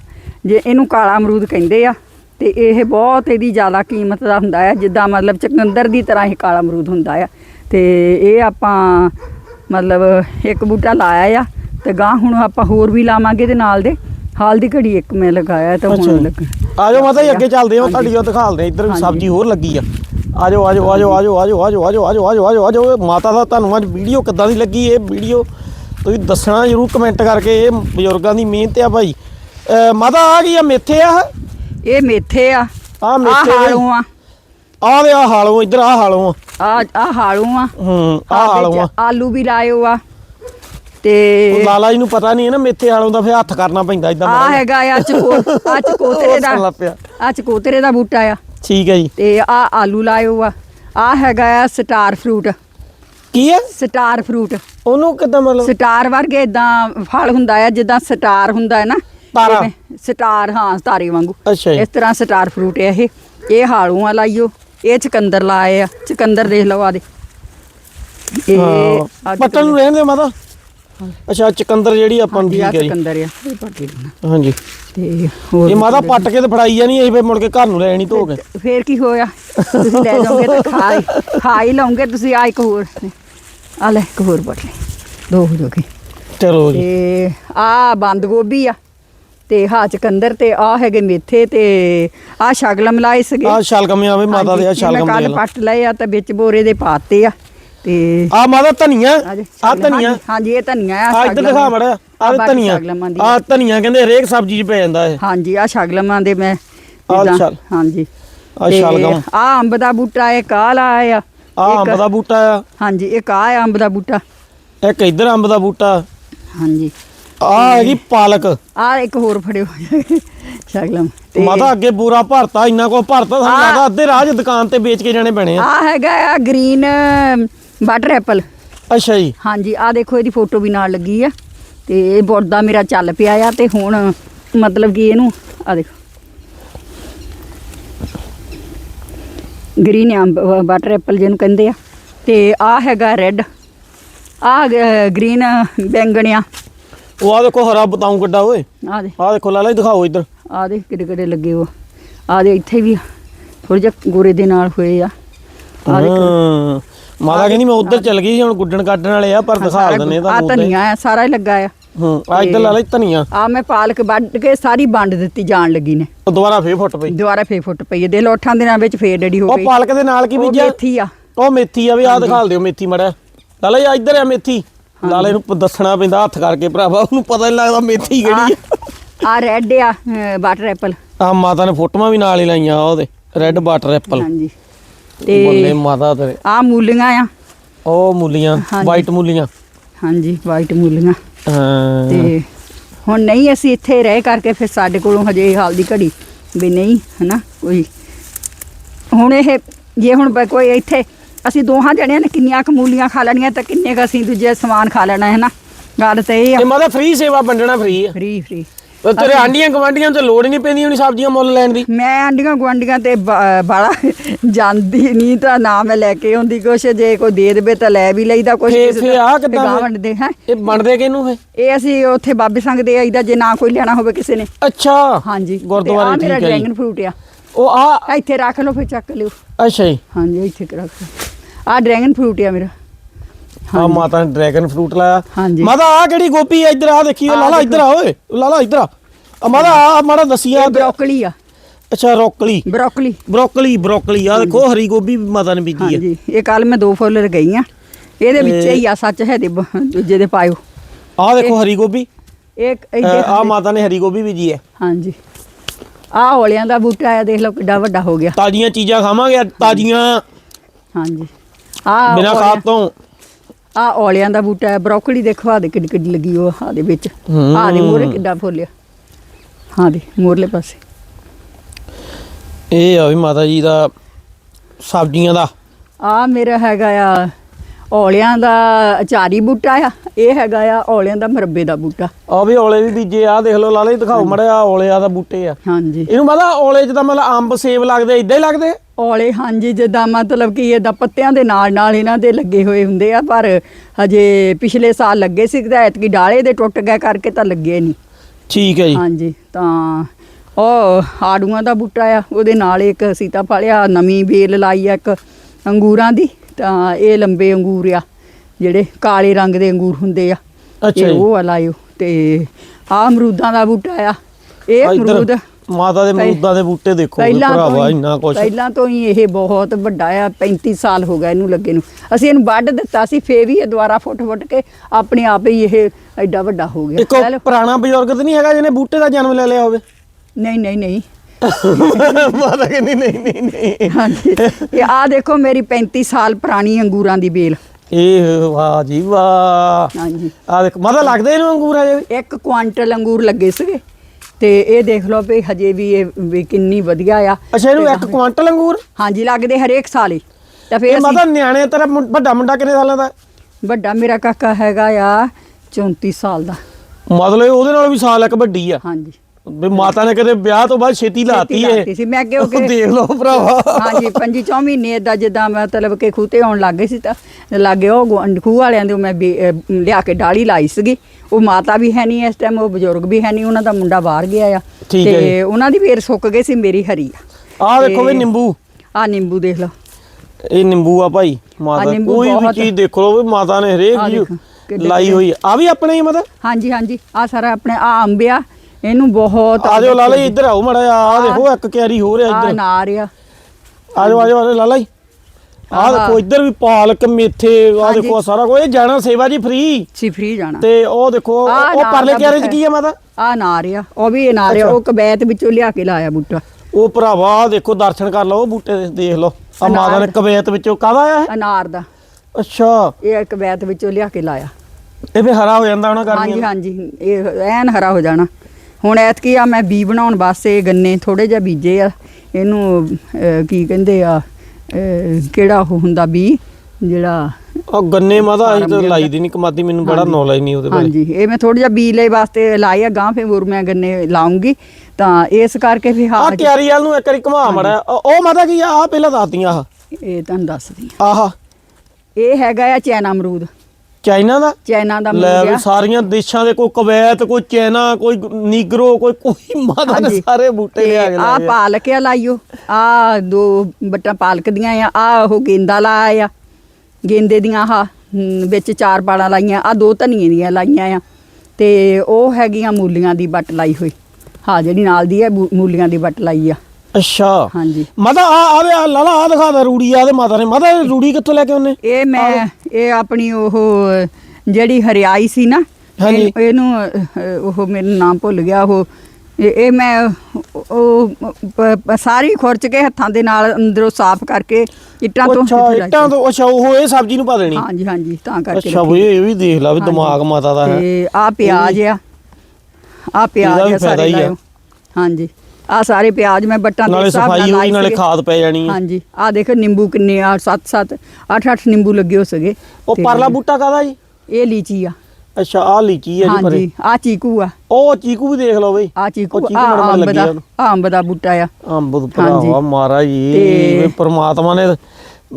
ਜੇ ਇਹਨੂੰ ਕਾਲਾ ਅਮਰੂਦ ਕਹਿੰਦੇ ਆ ਤੇ ਇਹ ਬਹੁਤ ਇਹਦੀ ਜ਼ਿਆਦਾ ਕੀਮਤ ਦਾ ਹੁੰਦਾ ਆ ਜਿੱਦਾਂ ਮਤਲਬ ਚਕੰਦਰ ਦੀ ਤਰ੍ਹਾਂ ਇਹ ਕਾਲਾ ਅਮਰੂਦ ਹੁੰਦਾ ਆ ਤੇ ਇਹ ਆਪਾਂ ਮਤਲਬ ਇੱਕ ਬੂਟਾ ਲਾਇਆ ਆ ਤੇ ਗਾਂ ਹੁਣ ਆਪਾਂ ਹੋਰ ਵੀ ਲਾਵਾਂਗੇ ਦੇ ਨਾਲ ਦੇ ਹਾਲ ਦੀ ਘੜੀ ਇੱਕ ਮੈਂ ਲਗਾਇਆ ਤਾਂ ਹੁਣ। ਲੱਗ ਆ ਜਾਓ ਮਾਤਾ ਜੀ ਅੱਗੇ ਚੱਲਦੇ ਹਾਂ। ਤੁਹਾਡੀ ਉਹ ਦਿਖਾਲਦੇ ਇੱਧਰ। ਸਬਜ਼ੀ ਹੋਰ ਲੱਗੀ ਆ ਜਾਓ ਆ ਜਾਓ ਆ ਜਾਓ ਆ ਜਾਓ ਆ ਜਾਓ ਆ ਜਾਓ ਆ ਜਾਓ ਆ ਜਾਓ ਆ ਜਾਓ ਆ ਜਾਓ ਆ ਜਾਓ ਮਾਤਾ ਦਾ ਤੁਹਾਨੂੰ ਅੱਜ ਵੀਡੀਓ ਕਿੱਦਾਂ ਦੀ ਲੱਗੀ ਇਹ ਵੀਡੀਓ ਤੁਸੀਂ ਦੱਸਣਾ ਜਰੂਰ ਕਮੈਂਟ ਕਰਕੇ ਇਹ ਬਜ਼ੁਰਗਾਂ ਦੀ ਮਿਹਨਤ ਆ ਭਾਈ। ਅਹ ਮਾਤਾ ਆ ਗਈ ਆ ਮੇਥੇ ਆ ਇਹ? ਮੇਥੇ ਆ। ਆ ਮੇਥੇ ਹਾਲੋਂ ਆ। ਆ ਦੇ ਆ ਹਾਲੋਂ ਇੱਧਰ ਆ ਹਾਲੋਂ ਆ। ਆ ਆ ਹਾਲੋਂ ਆ। ਹੂੰ ਆ ਆਹ ਹਾਲੋਂ ਵਿੱਚ ਆ। ਆਲੂ ਵੀ ਲਾਇਓ ਆ। ਤੇ ਲਾਲਾ ਜੀ ਨੂੰ ਪਤਾ ਨਹੀਂ ਹੈ ਨਾ ਮੇਥੇ ਹਾਲੋਂ ਦਾ ਫਿਰ ਹੱਥ ਕਰਨਾ ਪੈਂਦਾ ਇਦਾਂ ਆ ਹੈਗਾ ਆ ਚਕੋ ਆ ਚਕੋਤਰੇ ਦਾ। ਪਿਆ। ਆ ਚਕੋਤਰੇ ਦਾ ਬੂਟਾ ਆ। ਠੀਕ ਹੈ ਜੀ। ਤੇ ਆ ਆਲੂ ਲਾਇਓ ਆ। ਆ ਹੈਗਾ ਆ ਸਟਾਰ ਫਰੂਟ। ਕੀ ਹੈ ਸਟਾਰ ਫਰੂਟ। ਉਹਨੂੰ ਕਿੱਦਾਂ ਮਤਲਬ? ਸਟਾਰ ਵਰਗੇ ਇਦਾਂ ਫਲ ਹੁੰਦਾ ਆ ਜਿੱਦਾਂ ਸਟਾਰ ਹੁੰਦਾ ਹੈ ਨਾ ਤਾਰਾ। ਜਿਵੇਂ ਸਟਾਰ ਹਾਂ ਤਾਰੇ ਵਾਂਗੂ। ਅੱਛਾ ਜੀ। ਇਸ ਤਰ੍ਹਾਂ ਸਟਾਰ ਫਰੂਟ ਹੈ ਇਹ। ਇਹ ਹਾਲੂਆਂ ਲਾਈਓ। ਇਹ ਚਕੰਦਰ ਲਾਏ ਆ। ਚਕੰਦਰ ਦੇਖ ਲਓ ਆ ਦੇ। ਇਹ ਹਾਂ ਆਹ ਪੱਟਣ ਨੂੰ ਰਹਿਣ ਦੇ ਮਾਤਾ। ਅੱਛਾ ਚਕੰਦਰ ਜਿਹੜੀ ਆਪਾਂ ਨੂੰ ਹਾਂਜੀ, ਆਹ ਠੀਕ ਹੈ ਜੀ। ਚਕੰਦਰ ਆ। ਇਹ ਪੱਟ ਕੇ ਦੇਣਾ। ਹਾਂਜੀ। ਤੇ ਹੋਰ ਇਹ ਮਾਤਾ ਪੱਟ ਕੇ ਤੇ ਫੜਾਈ ਜਾਣੀ ਇਹ ਫੇਰ ਮੁੜ ਕੇ ਘਰ ਨੂੰ ਲੈ ਜਾਣੀ ਧੋ ਕੇ। ਫੇਰ ਕੀ ਹੋਇਆ? ਤੁਸੀਂ ਲੈ ਜਾਓਗੇ ਤਾਂ ਖਾ ਹੀ ਖਾ ਹੀ ਲਓਗੇ ਤੁਸੀਂ ਆ ਇੱਕ ਹੋਰ। ਆ ਲੈ ਇੱਕ ਹੋਰ ਪੱਟ ਲੈ ਦੋ ਹੋ ਜੋਗੇ ਚਲੋ ਜੀ। ਤੇ ਆ ਬੰਦ ਗੋਭੀ ਆ ਤੇ ਹਾ ਚਕੰਦਰ ਤੇ ਆ ਹੈਗੇ ਮੇਥੇ ਤੇ ਆ ਸ਼ਗਲਮ ਲਾਏ ਸੀਗੇ। ਆ ਸ਼ਲਗਮ ਆਵੇ ਮਾਤਾ ਦੇ ਆ ਸ਼ਲਗਮ ਦੇ ਕੱਲ੍ਹ ਪੱਟ ਲਏ ਆ ਤੇ ਵਿੱਚ ਬੋਰੇ ਦੇ ਪਾਤੇ ਆ ਤੇ ਆ ਮਾਤਾ ਧਨੀਆ ਆ ਆ ਧਨੀਆ। ਹਾਂਜੀ, ਇਹ ਧਨੀਆ ਆ ਆ ਇੱਧਰ ਸ਼ਗਲਮ। ਦਿਖਾ ਮੜਾ ਆ ਧਨੀਆ। ਆ ਧਨੀਆ ਕਹਿੰਦੇ ਹਰੇਕ ਸਬਜ਼ੀ 'ਚ ਪੈ ਜਾਂਦਾ ਇਹ। ਹਾਂਜੀ ਆ ਸ਼ਗਲਮਾਂ ਦੇ ਮੈਂ ਹਾਂਜੀ। ਤੇ ਸ਼ਲਗਮ। ਆਹ ਅੰਬ ਦਾ ਬੂਟਾ ਇਹ ਕਾਲਾ ਆ ਆ ਅੰਬ ਦਾ ਬੂਟਾ ਆ। ਹਾਂਜੀ ਇੱਕ ਆ ਅੰਬ ਦਾ ਬੂਟਾ। ਇੱਕ ਇੱਧਰ ਅੰਬ ਦਾ ਬੂਟਾ। ਹਾਂਜੀ। ਆ ਹੈਗੀ ਪਾਲਕ। ਆ ਇੱਕ ਹੋਰ ਫੜਿਓ। ਸ਼ਗਲਮ। ਮਾਤਾ ਅੱਗੇ ਬੂਰਾ ਭਰਤਾ ਇੰਨਾ ਕੋ ਭਰਤਾ ਸਾਨੂੰ ਲੱਗਦਾ ਅੱਧੇ ਰਾਹ 'ਚ ਦੁਕਾਨ ਤੇ ਵੇਚ ਕੇ ਜਾਣੇ ਪੈਣੇ ਆ। ਆ ਹੈਗਾ ਆ ਗ੍ਰੀਨ ਬਟਰ ਐਪਲ ਅੱਛਾ ਜੀ। ਹਾਂਜੀ ਆ ਦੇਖੋ ਇਹਦੀ ਫੋਟੋ ਵੀ ਨਾਲ ਲੱਗੀ ਆ। ਤੇ ਇਹ ਬੋਰਦਾ ਮੇਰਾ ਚੱਲ ਪਿਆ ਆ ਤੇ ਹੁਣ ਮਤਲਬ ਕਿ ਇਹਨੂੰ ਆ ਦੇਖੋ। ਗ੍ਰੀਨ ਬਟਰ ਐਪਲ ਜਿਹਨੂੰ ਕਹਿੰਦੇ ਆ। ਤੇ ਆ ਹੈਗਾ ਰੈੱਡ। ਆ ਗ੍ਰੀਨ ਬੈਂਗਣਿਆ। ਉਹ ਆ ਦੇਖੋ ਹਰਾ ਬਤਾਉ ਕੱਡਾ ਓਏ। ਆ ਦੇ ਆ ਦੇਖੋ ਲਾਲਾ ਦਿਖਾਓ ਇੱਧਰ। ਆ ਦੇ ਕਿਹੜੇ ਕਿਹੜੇ ਲੱਗੇ ਉਹ। ਆ ਦੇ ਇੱਥੇ ਵੀ ਥੋੜੇ ਜਿਹਾ ਗੋਰੇ ਦੇ ਨਾਲ ਹੋਏ ਆ। ਆ ਦੇ ਮਾਤਾ ਕਹਿੰਦੀ ਮੈਂ ਉੱਧਰ ਚੱਲ ਗਈ ਹੁਣ ਗੁੱਡਣ ਕੱਢਣ ਵਾਲੇ ਆ ਪਰ ਦਿਖਾ ਦਿੰਨੇ ਆ ਤੁਹਾਨੂੰ ਉੱਧਰ। ਧਨੀਆ ਆ ਸਾਰਾ ਹੀ ਲੱਗਾ ਆ। ਹੂੰ ਆ ਇੱਧਰ ਲਾਲਾ ਜੀ ਧਨੀਆ। ਆ ਮੈਂ ਪਾਲਕ ਵੱਢ ਕੇ ਸਾਰੀ ਵੰਡ ਦਿੱਤੀ ਜਾਣ ਲੱਗੀ ਨੇ। ਉਹ ਦੁਬਾਰਾ ਫੇਰ ਫੁੱਟ ਪਈ। ਦੁਬਾਰਾ ਫੇਰ ਫੁੱਟ ਪਈ ਹੈ। ਦੇ ਲੋ ਅੱਠਾਂ ਦਿਨਾਂ ਵਿੱਚ ਫੇਰ ਡੈਡੀ ਹੋ ਉਹ ਗਈ ਪਾਲਕ ਦੇ ਨਾਲ ਕੀ ਉਹ ਬੀਜਿਆ? ਮੇਥੀ ਆ। ਉਹ ਮੇਥੀ ਆ ਵੀ ਆ ਦਿਖਾ ਦਿਓ ਮੇਥੀ ਮੜਾ। ਲਾਲਾ ਜੀ ਆ ਇੱਧਰ ਆ ਮੇਥੀ। ਲਾਲੇ ਨੂੰ ਪ- ਦੱਸਣਾ ਪੈਂਦਾ ਹੱਥ ਕਰਕੇ ਭਰਾਵਾ ਉਹਨੂੰ ਪਤਾ ਨਹੀਂ ਲੱਗਦਾ ਮੇਥੀ ਕਿਹੜੀ ਆ। ਆ ਰੈੱਡ ਆ ਬਟਰ ਐਪਲ ਆ ਮਾਤਾ ਨੇ ਫੋਟੋਆਂ ਵੀ ਨਾਲ ਹੀ ਲਾਈਆਂ ਉਹਦੇ ਰੈੱਡ ਬਾਟਰ ਐਪਲ ਹਾਂਜੀ। ਬੱਲੇ ਤੇ ਮਾਤਾ ਤੇਰੇ। ਆ ਮੂਲੀਆਂ ਆ। ਉਹ ਮੂਲੀਆਂ ਹਾਂਜੀ। ਵਾਈਟ ਮੂਲੀਆਂ। ਹਾਂਜੀ ਵਾਈਟ ਮੂਲੀਆਂ। ਤੇ ਹੁਣ ਨਹੀਂ ਅਸੀਂ ਇੱਥੇ ਰਹਿ ਕਰਕੇ ਫਿਰ ਸਾਡੇ ਕੋਲੋਂ ਹਜੇ ਹਾਲ ਦੀ ਘੜੀ ਵੀ ਨਹੀਂ ਹਨਾ ਕੋਈ। ਹੁਣ ਇਹ ਜੇ ਹੁਣ ਬ- ਕੋਈ ਇੱਥੇ ਅਸੀਂ ਦੋਹਾਂ ਜਣਿਆਂ ਨੇ ਕਿੰਨੀਆਂ ਕੁ ਮੂਲੀਆਂ ਖਾ ਲੈਣੀਆਂ ਤਾਂ ਕਿੰਨੇ ਕੁ ਅਸੀਂ ਦੂਜੇ ਸਮਾਨ ਖਾ ਲੈਣਾ ਹੈ ਨਾ ਗੱਲ ਤਾਂ ਇਹ ਆ। ਇਹ ਮਾਤਾ ਫ੍ਰੀ ਸੇਵਾ ਵੰਡਣਾ ਫ੍ਰੀ ਆ। ਫ੍ਰੀ ਫ੍ਰੀ ਤੇਰੇ ਆਂਡੀਆਂ ਗਵਾਂਡੀਆਂ ਤੇ ਲੋੜ ਹੀ ਨਹੀਂ ਪੈਂਦੀ ਹੁਣੀ ਸਬਜ਼ੀਆਂ ਮੁੱਲ ਲੈਣ ਦੀ। ਮੈਂ ਆਂਡੀਆਂ ਗੁਆਂਢੀਆਂ ਤੇ ਬਾਲਾ ਜਾਂਦੀ ਨਹੀਂ ਤਾਂ ਨਾ ਮੈਂ ਲੈ ਕੇ ਆਉਂਦੀ ਕੁਛ ਜੇ ਕੋਈ ਦੇ ਦੇਵੇ ਤਾਂ ਲੈ ਵੀ ਲਈਦਾ ਕੁਛ ਫੇ ਫੇ ਆ ਕਿਦਾਂ ਵੰਡਦੇ ਹੈ? ਇਹ ਬਣਦੇ ਕਿਹਨੂੰ ਫੇ ਇਹ ਅਸੀਂ ਉੱਥੇ ਬਾਬੇ ਸੰਗ ਦੇ ਆਈਦਾ ਜੇ ਨਾ ਕੋਈ ਲੈਣਾ ਹੋਵੇ ਕਿਸੇ ਨੇ। ਅੱਛਾ। ਹਾਂਜੀ। ਗੁਰਦੁਆਰੇ ਮੇਰਾ ਠੀਕ ਹੈ ਜੀ। ਡਰੈਗਨ ਫਰੂਟ ਆ। ਉਹ ਆ ਇੱਥੇ ਰੱਖ ਲਓ ਫਿਰ ਚੱਕ ਲਿਓ। ਅੱਛਾ ਜੀ। ਹਾਂਜੀ ਇੱਥੇ ਰੱਖ ਲਓ। ਆ ਡਰੈਗਨ ਫਰੂਟ ਆ ਮੇਰਾ। ਆ ਮਾਤਾ ਨੇ ਡਰੈਗਨ ਫਰੂਟ ਲਾਇਆ। ਮਾਤਾ ਆ ਕਿਹੜੀ ਗੋਪੀ ਆ ਇੱਧਰ ਆ ਦੇਖੀ ਲਾਲਾ ਇੱਧਰ ਆ ਓਏ। ਲਾਲਾ ਇੱਧਰ ਆ। ਆ ਮਾਤਾ ਆ ਮਾੜਾ ਦੱਸੀਆ ਬ੍ਰੋਕਲੀ ਆ। ਅੱਛਾ ਰੋਕਲੀ। ਬ੍ਰੋਕਲੀ। ਬ੍ਰੋਕਲੀ ਬ੍ਰੋਕਲੀ ਆ ਦੇਖੋ ਹਰੀ ਗੋਭੀ ਵੀ ਮਾਤਾ ਨੇ ਬੀਜੀ ਆ। ਹਾਂਜੀ ਇਹ ਕੱਲ ਮੈਂ ਦੋ ਫੁੱਲ ਲਗਾਈਆਂ ਇਹਦੇ ਵਿੱਚ ਹੀ ਆ ਸੱਚ ਹੈ ਦੇ ਦੂਜੇ ਦੇ ਪਾਇਓ। ਆ ਦੇਖੋ ਹਰੀ ਗੋਭੀ। ਇੱਥੇ ਆ ਮਾਤਾ ਨੇ ਹਰੀ ਗੋਭੀ ਬੀਜੀ ਹੈ ਹਾਂਜੀ। ਆ ਔਲਿਆਂ ਦਾ ਬੂਟਾ ਆ ਦੇਖ ਲਓ ਕਿੱਡਾ ਵੱਡਾ ਹੋ ਗਿਆ। ਤਾਜ਼ੀਆਂ ਚੀਜ਼ਾਂ ਖਾਵਾਂਗੇ ਤਾਜ਼ੀਆਂ। ਹਾਂਜੀ। ਆ ਬਿਨਾਂ ਖਾਦ ਤੋਂ। ਆ ਔਲਿਆਂ ਦਾ ਬੂਟਾ ਹੈ ਬ੍ਰੋਕਲੀ ਦੇਖੋ ਆ ਦੇ ਕਿੱਡੀ ਕਿੱਡੀ ਲੱਗੀ ਉਹ ਆ ਦੇ ਵਿੱਚ। ਆ ਦੇ ਮੂਹਰੇ ਕਿੱਡਾ ਫੁੱਲਿਆ ਹਾਂ ਦੇ ਮੂਹਰਲੇ ਪਾਸੇ। ਇਹ ਆ ਵੀ ਮਾਤਾ ਜੀ ਦਾ ਸਬਜ਼ੀਆਂ ਦਾ। ਆ ਮੇਰਾ ਹੈਗਾ ਆ ਔਲਿਆਂ ਦਾ ਅਚਾਰੀ ਬੂਟਾ ਆ ਇਹ ਹੈਗਾ ਆ ਔਲਿਆਂ ਦਾ ਮਰੱਬੇ ਦਾ ਬੂਟਾ। ਆ ਵੀ ਔਲੇ ਵੀ ਬੀਜੇ ਆ ਦੇਖ ਲਓ ਲਾਲੇ ਦਿਖਾਓ ਮੜਿਆ ਔਲਿਆਂ ਦਾ ਬੂਟੇ ਆ। ਹਾਂਜੀ। ਇਹਨੂੰ ਮਾਤਾ ਔਲੇ ਚ ਤਾਂ ਮਤਲਬ ਅੰਬ ਸੇਬ ਲੱਗਦੇ ਇਦਾਂ ਹੀ ਲੱਗਦੇ? ਔਲੇ ਹਾਂਜੀ ਜਿੱਦਾਂ ਮਤਲਬ ਕਿ ਇਹਦਾ ਪੱਤਿਆਂ ਦੇ ਨਾਲ ਨਾਲ ਇਹਨਾਂ ਦੇ ਲੱਗੇ ਹੋਏ ਹੁੰਦੇ ਆ ਪਰ ਹਜੇ ਪਿਛਲੇ ਸਾਲ ਲੱਗੇ ਸੀ ਤੇ ਐਤਕੀ ਡਾਲੇ ਦੇ ਟੁੱਟ ਗਏ ਕਰਕੇ ਤਾਂ ਲੱਗੇ ਨਹੀਂ। ਠੀਕ ਹੈ ਜੀ। ਹਾਂਜੀ ਤਾਂ ਉਹ ਆੜੂਆਂ ਦਾ ਬੂਟਾ ਆ ਉਹਦੇ ਨਾਲ ਇੱਕ ਸੀਤਾਫਲ ਆ ਨਵੀਂ ਬੇਲ ਲਾਈ ਆ ਇੱਕ ਅੰਗੂਰਾਂ ਦੀ ਤਾਂ ਇਹ ਲੰਬੇ ਅੰਗੂਰ ਆ ਜਿਹੜੇ ਕਾਲੇ ਰੰਗ ਦੇ ਅੰਗੂਰ ਹੁੰਦੇ ਆ। ਅੱਛਾ। ਉਹ ਆ ਲਾਇਓ ਤੇ ਆ ਅਮਰੂਦਾਂ ਦਾ ਬੂਟਾ ਆ ਇਹ ਅਮਰੂਦ ਮਾਤਾ ਦੇ ਅਮਰੂਦਾਂ ਦੇ ਬੂਟੇ ਦੇਖੋ ਭਰਾਵਾ ਇੰਨਾ ਕੁਛ। ਪਹਿਲਾਂ ਤੋਂ ਹੀ ਇਹ ਬਹੁਤ ਵੱਡਾ ਆ 35 ਸਾਲ ਹੋ ਗਏ ਇਹਨੂੰ ਲੱਗੇ ਨੂੰ। ਅਸੀਂ ਇਹਨੂੰ ਵੱਢ ਦਿੱਤਾ ਸੀ ਫੇ ਵੀ ਇਹ ਦੁਬਾਰਾ ਫੁੱਟ ਫੁੱਟ ਕੇ ਆਪਣੇ ਆਪ ਹੀ ਇਹ ਐਡਾ ਵੱਡਾ ਹੋ ਗਿਆ। ਇੱਕ ਉਹ। ਪੁਰਾਣਾ ਬਜ਼ੁਰਗ ਤੇ ਨਹੀਂ ਹੈਗਾ ਜਿਹਨੇ ਬੂਟੇ ਦਾ ਜਨਮ ਲੈ ਲਿਆ ਹੋਵੇ। ਨਹੀਂ ਨਹੀਂ ਨਹੀਂ। ਮਾਤਾ ਕਹਿੰਦੀ ਨਹੀਂ ਨਹੀਂ ਨਹੀਂ। ਹਾਂਜੀ। ਇਹ ਆ ਦੇਖੋ ਮੇਰੀ 35 ਸਾਲ ਪੁਰਾਣੀ ਅੰਗੂਰਾਂ ਦੀ ਬੇਲ। ਇਹ ਵਾਹ ਜੀ ਵਾਹ। ਹਾਂਜੀ। ਆ ਦੇਖ ਮਾਤਾ ਲੱਗਦੇ ਇਹਨੂੰ ਅੰਗੂਰ ਹਜੇ? ਇੱਕ ਕੁਆਂਟਲ ਅੰਗੂਰ ਲੱਗੇ ਸੀਗੇ। ਤੇ ਇਹ ਦੇਖ ਲਓ ਵੀ ਹਜੇ ਵੀ ਇਹ ਵੀ ਕਿੰਨੀ ਵਧੀਆ ਆ। ਅੱਛਾ ਇਹਨੂੰ ਇੱਕ ਕੁਆਂਟਲ ਅੰਗੂਰ? ਹਾਂਜੀ ਲੱਗਦੇ ਹਰੇਕ ਸਾਲ। ਹੀ ਤਾਂ ਇਹ ਫਿਰ ਮਾਤਾ ਨਿਆਣੇ ਤੇਰਾ ਮੁੰ- ਵੱਡਾ ਮੁੰਡਾ ਕਿੰਨੇ ਸਾਲਾਂ ਦਾ? ਵੱਡਾ ਮੇਰਾ ਕਾਕਾ ਹੈਗਾ ਆ 34 ਸਾਲ ਦਾ। ਮਤਲਬ ਉਹਦੇ ਨਾਲ ਵੀ ਸਾਲ ਇੱਕ ਵੱਡੀ ਆ। ਹਾਂਜੀ। ਵੀ ਮਾਤਾ ਨੇ ਕਦੇ ਵਿਆਹ ਤੋਂ ਬਾਅਦ ਛੇਤੀ ਲਾਤੀ ਲਾਤੀ ਸੀ। ਮੈਂ ਕਿਹਾ ਕਿ ਦੇਖ ਲਓ ਭਰਾਵਾ। ਹਾਂਜੀ ਪੰਜੀ ਚੌ ਮਹੀਨੇ ਦਾ ਜਿੱਦਾਂ ਮਤਲਬ ਕਿ ਖੂਤੇ ਆਉਣ ਲੱਗ ਗਏ ਸੀ ਤਾਂ ਲੱਗੇ ਉਹ ਗੁਆਂਢ- ਖੂਹ ਵਾਲਿਆਂ ਦੇ ਮੈਂ ਬੇ- ਅਹ ਲਿਆ ਕੇ ਡਾਲੀ ਲਾਈ ਸੀਗੀ। ਉਹ ਮਾਤਾ ਵੀ ਹੈ ਨਹੀਂ ਇਸ ਟਾਈਮ ਉਹ ਬਜ਼ੁਰਗ ਵੀ ਹੈ ਨਹੀਂ ਉਹਨਾਂ ਦਾ ਮੁੰਡਾ ਬਾਹਰ ਗਿਆ ਆ। ਠੀਕ ਹੈ ਜੀ। ਤੇ ਉਹਨਾਂ ਦੀ ਵੇਰ ਸੁੱਕ ਗਈ ਸੀ ਮੇਰੀ ਹਰੀ ਆ। ਆਹ ਦੇਖੋ ਵੀ ਨਿੰਬੂ। ਆ ਨਿੰਬੂ ਦੇਖ ਲਓ। ਇਹ ਨਿੰਬੂ ਆ ਭਾਈ ਮਾਤਾ। ਨਿੰਬੂ ਕੋਈ ਵੀ ਬਹੁਤ- ਚੀਜ਼ ਦੇਖ ਲਓ ਵੀ ਮਾਤਾ ਨੇ ਹਰੇਕ ਆਹ ਚੀਜ਼ ਦੇਖੋ, ਕਿੱਡੇ ਲਾਈ ਹੋਈ ਆ। ਆ ਵੀ ਆਪਣੇ ਹੀ ਮਾਤਾ? ਹਾਂਜੀ ਹਾਂਜੀ। ਆ ਸਾਰਾ ਆਪਣੇ ਆ ਅੰਬ ਆ। ਇਹਨੂੰ ਬਹੁਤ ਆ ਜਾਓ ਲਾਲਾ ਜੀ ਇੱਧਰ ਆਓ ਮੜਾ ਆ ਦੇਖੋ ਇੱਕ ਕਿਆਰੀ ਹੋ ਰਿਹਾ ਆ ਇੱਧਰ। ਨਾਰ ਆ। ਆ ਜਾਓ ਆ ਜਾਓ ਆ ਜਾਓ ਲਾਲਾ ਜੀ। ਆਹ। ਦੇਖੋ ਇੱਧਰ ਵੀ ਪਾਲਕ ਮੇਥੇ ਆ ਹਾਂਜੀ। ਦੇਖੋ ਆਹ ਸਾਰਾ ਕੁਝ ਇਹ ਜਾਣਾ ਸੇਵਾ ਜੀ ਫ੍ਰੀ ਸੀ ਫ੍ਰੀ ਜਾਣਾ। ਤੇ ਉਹ ਦੇਖੋ ਆਹ ਉਹ ਪਰਲੇ ਦਾ ਕਿਆਰੇ ਚ ਕੀ ਆ ਮਾਤਾ? ਆ ਨਾਰ ਆ। ਉਹ ਵੀ ਇਹ ਨਾਰ ਆ। ਉਹ ਕਬੈਤ ਵਿੱਚੋਂ ਲਿਆ ਕੇ ਲਾਇਆ ਬੂਟਾ। ਉਹ ਭਰਾਵਾ ਦੇਖੋ ਦਰਸ਼ਨ ਕਰ ਲਓ ਬੂਟੇ ਦੇ ਦੇਖ ਲਓ। ਆ ਮਾਤਾ ਨੇ ਕਵੇਤ ਵਿੱਚੋਂ ਕਾਹਦਾ ਆ ਇਹ? ਅਨਾਰ ਦਾ। ਅੱਛਾ। ਇਹ ਇੱਕ ਬੈਤ ਵਿੱਚੋਂ ਲਿਆ ਕੇ ਲਾਇਆ। ਇਹ ਫੇ ਹਰਾ ਹੋ ਜਾਂਦਾ ਉਹਨਾਂ ਹਾਂਜੀ ਗਰਮੀਆਂ ਹਾਂਜੀ। ਇਹ ਐਨ ਹਰਾ ਹੋ ਜਾਣਾ। ਹੁਣ ਐਤਕੀ ਆ ਮੈਂ ਬੀ ਬਣਾਉਣ ਵਾਸਤੇ ਗੰਨੇ ਥੋੜੇ ਜਿਹਾ ਬੀਜੇ ਆ। ਇਹਨੂੰ ਅਹ, ਕੀ ਕਹਿੰਦੇ ਆ? ਅਹ, ਕਿਹੜਾ ਉਹ ਹੁੰਦਾ ਬੀ ਜਿਹੜਾ ਉਹ ਗੰਨੇ ਮਾਤਾ ਅਸੀਂ ਤਾਂ ਲਾਈ ਦੀ ਨਹੀਂ ਕਮਾਦੀ ਮੈਨੂੰ ਬੜਾ ਨੌਲੇਜ ਨਹੀਂ ਉਹਦੇ ਬਾਰੇ। ਹਾਂਜੀ। ਇਹ ਮੈਂ ਥੋੜਾ ਜਿਹਾ ਬੀ ਲਈ ਵਾਸਤੇ ਲਾਏ ਆ ਗਾਂ ਫੇ ਹੋਰ ਮੈਂ ਗੰਨੇ ਲਾਉਂਗੀ। ਤਾਂ ਇਸ ਕਰਕੇ ਫਿਰ ਆ ਹਾਂ ਕਿਆਰੀ ਵਾਲ ਨੂੰ ਇੱਕ ਵਾਰੀ ਘੁਮਾ ਮੜਾ। ਉਹ ਮਾਤਾ ਕੀ ਆ? ਆਹ ਪਹਿਲਾਂ ਦੱਸਦੀਆਂ ਆਹ। ਇਹ ਤੁਹਾਨੂੰ ਦੱਸਦੀ ਆਹ। ਆ ਇਹ ਹੈਗਾ ਆ ਚੈਨਾ ਅਮਰੂਦ। ਚਾਈਨਾ ਦਾ? ਚਾਈਨਾ ਦਾ ਲੈ ਅਮਰੂਦ ਵੀ ਆ ਸਾਰੀਆਂ ਦੇਸ਼ਾਂ ਦੇ ਕੋਈ ਕਵੈਤ ਕੋਈ ਚਾਈਨਾ ਕੋਈ ਨੀਗਰੋ ਕੋਈ ਕੋਈ ਮਾਤਾ ਨੇ ਹਾਂਜੀ। ਸਾਰੇ ਬੂਟੇ ਲਿਆ ਕੇ ਆ ਲਾਏ ਆ। ਪਾਲਕ ਆ ਲਾਈਓ ਆ ਦੋ ਬੱਟਾਂ ਪਾਲਕ ਦੀਆਂ ਆ ਆ ਉਹ ਗੇਂਦਾ ਲਾਇਆ ਆ। ਗੇਂਦੇ ਦੀਆਂ ਆ ਵਿੱਚ ਚਾਰ ਪਾਲਾਂ ਲਾਈਆਂ ਆ ਦੋ ਧਨੀਏ ਦੀਆਂ ਲਾਈਆਂ ਆ। ਤੇ ਉਹ ਹੈਗੀਆਂ ਮੂਲੀਆਂ ਦੀ ਬੱਟ ਲਾਈ ਹੋਈ। ਹਾਂ ਜਿਹੜੀ ਨਾਲ ਦੀ ਹੈ ਮੂ- ਮੂਲੀਆਂ ਦੀ ਬੱਟ ਲਾਈ ਆ। ਅੱਛਾ। ਹਾਂਜੀ। ਮਾਤਾ ਆ ਆਵੇ ਆ ਲਾਲਾ ਆ ਦਿਖਾ ਦਾ ਰੂੜੀ ਆ ਤੇ ਮਾਤਾ ਨੇ। ਮਾਤਾ ਇਹ ਰੂੜੀ ਕਿੱਥੋਂ ਲੈ ਕੇ ਉਹਨੇ ਇਹ ਮੈਂ ਇਹ ਆਪਣੀ ਉਹ ਜਿਹੜੀ ਹਰਿਆਈ ਸੀ ਨਾ ਹਾਂਜੀ। ਇਹ- ਇਹਨੂੰ ਅਹ, ਉਹ ਮੈਨੂੰ ਨਾਮ ਭੁੱਲ ਗਿਆ ਉਹ। ਇਹ ਇਹ ਮੈਂ ਉਹ ਪ- ਪ- ਸਾਰੀ ਖੁਰਚ ਕੇ ਹੱਥਾਂ ਦੇ ਨਾਲ ਅੰਦਰੋਂ ਸਾਫ਼ ਕਰਕੇ ਇੱਟਾਂ ਤੋਂ ਅੱਛਾ ਇੱਟਾਂ ਤੋਂ ਅੱਛਾ ਉਹ ਇਹ ਸਬਜ਼ੀ ਨੂੰ ਪਾ ਦੇਣੀ? ਹਾਂਜੀ ਹਾਂਜੀ ਤਾਂ ਕਰਕੇ ਅੱਛਾ ਬਈ ਇਹ ਵੀ ਦੇਖ ਲਾ ਵੀ ਦਿਮਾਗ ਮਾਤਾ ਦਾ ਹੈ। ਤੇ ਆ ਪਿਆਜ਼ ਆ। ਆ ਪਿਆਜ਼ ਵੀ ਆ ਫਾਇਦਾ ਸਾਰੇ ਹੀ ਆ। ਲਾਇਓ। ਹਾਂਜੀ। ਆ ਸਾਰੇ ਪਿਆਜ਼ ਮੈਂ ਬੱਟਾਂ ਦੇ ਨਾਲੇ ਸਫ਼ਾਈ ਹੋਈ ਨਾਲੇ ਸੀਗੇ। ਖਾਦ ਪੈ ਜਾਣੀ ਹੈ ਹਾਂਜੀ ਆ ਦੇਖ ਨਿੰਬੂ ਕਿੰਨੇ ਆ 7 7 8 8 ਨਿੰਬੂ ਲੱਗੇ ਹੋ ਸਕੇ ਉਹ ਪਰਲਾ ਬੂਟਾ ਕਾਦਾ ਜੀ? ਇਹ ਲੀਚੀ ਆ। ਅੱਛਾ ਆ ਲੀਚੀ ਹੈ ਜੀ ਪਰੇ। ਹਾਂਜੀ ਆ ਚੀਕੂ ਆ। ਉਹ ਚੀਕੂ ਵੀ ਦੇਖ ਲਓ ਬਈ। ਆ ਚੀਕੂ ਆ ਅੰਬ ਦਾ ਅੰਬ ਦਾ ਬੂਟਾ ਆ। ਅੰਬ ਹਾਂਜੀ। ਭਰਾਵਾ ਮਹਾਰਾਜ ਜੀ ਪ੍ਰਮਾਤਮਾ ਨੇ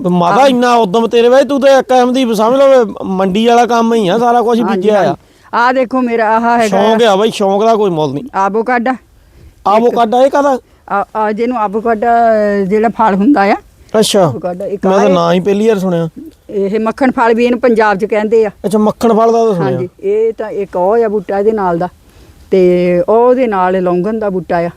ਮਾਤਾ ਇੰਨਾ ਉਦਮ ਤੇਰੇ ਵੇ ਤੂੰ ਤੇ ਇੱਕ ਐਮ ਦੀ ਸਮਝ ਲਓ ਮੰਡੀ ਵਾਲਾ ਕੰਮ ਹੀ ਆ ਸਾਰਾ ਕੁਝ ਬੀਜਿਆ ਆ। ਆ ਦੇਖੋ ਮੇਰਾ ਆਹ ਹੈਗਾ ਸ਼ੌਂਕ ਆ। ਬਈ ਸ਼ੌਂਕ ਦਾ ਕੋਈ ਮੁੱਲ ਨਹੀਂ। ਆਵੋਕਾਡਾ। ਆਵੋਕਾਡਾ ਇਹ ਕਾਦਾ ਆ ਆ ਜਿਹਨੂੰ ਆਵੋਕਾਡਾ ਜਿਹੜਾ ਫਲ ਹੁੰਦਾ ਆ। ਅੱਛਾ। ਆਵੋਕਾਡਾ ਇੱਕ ਮੈਂ ਤਾਂ ਨਾਂ ਹੀ ਪਹਿਲੀ ਵਾਰ ਸੁਣਿਆ। ਇਹ ਮੱਖਣ ਫਲ ਵੀ ਇਹਨੂੰ ਪੰਜਾਬ 'ਚ ਕਹਿੰਦੇ ਆ। ਅੱਛਾ ਮੱਖਣ ਫਲ ਦਾ ਤਾਂ ਸੁਣਿਆ। ਹਾਂਜੀ ਇਹ ਤਾਂ ਇੱਕ ਉਹ ਆ ਬੂਟਾ ਇਹਦੇ ਨਾਲ ਦਾ। ਤੇ ਉਹਦੇ ਨਾਲ ਲੌਂਗਨ ਦਾ ਬੂਟਾ ਆ।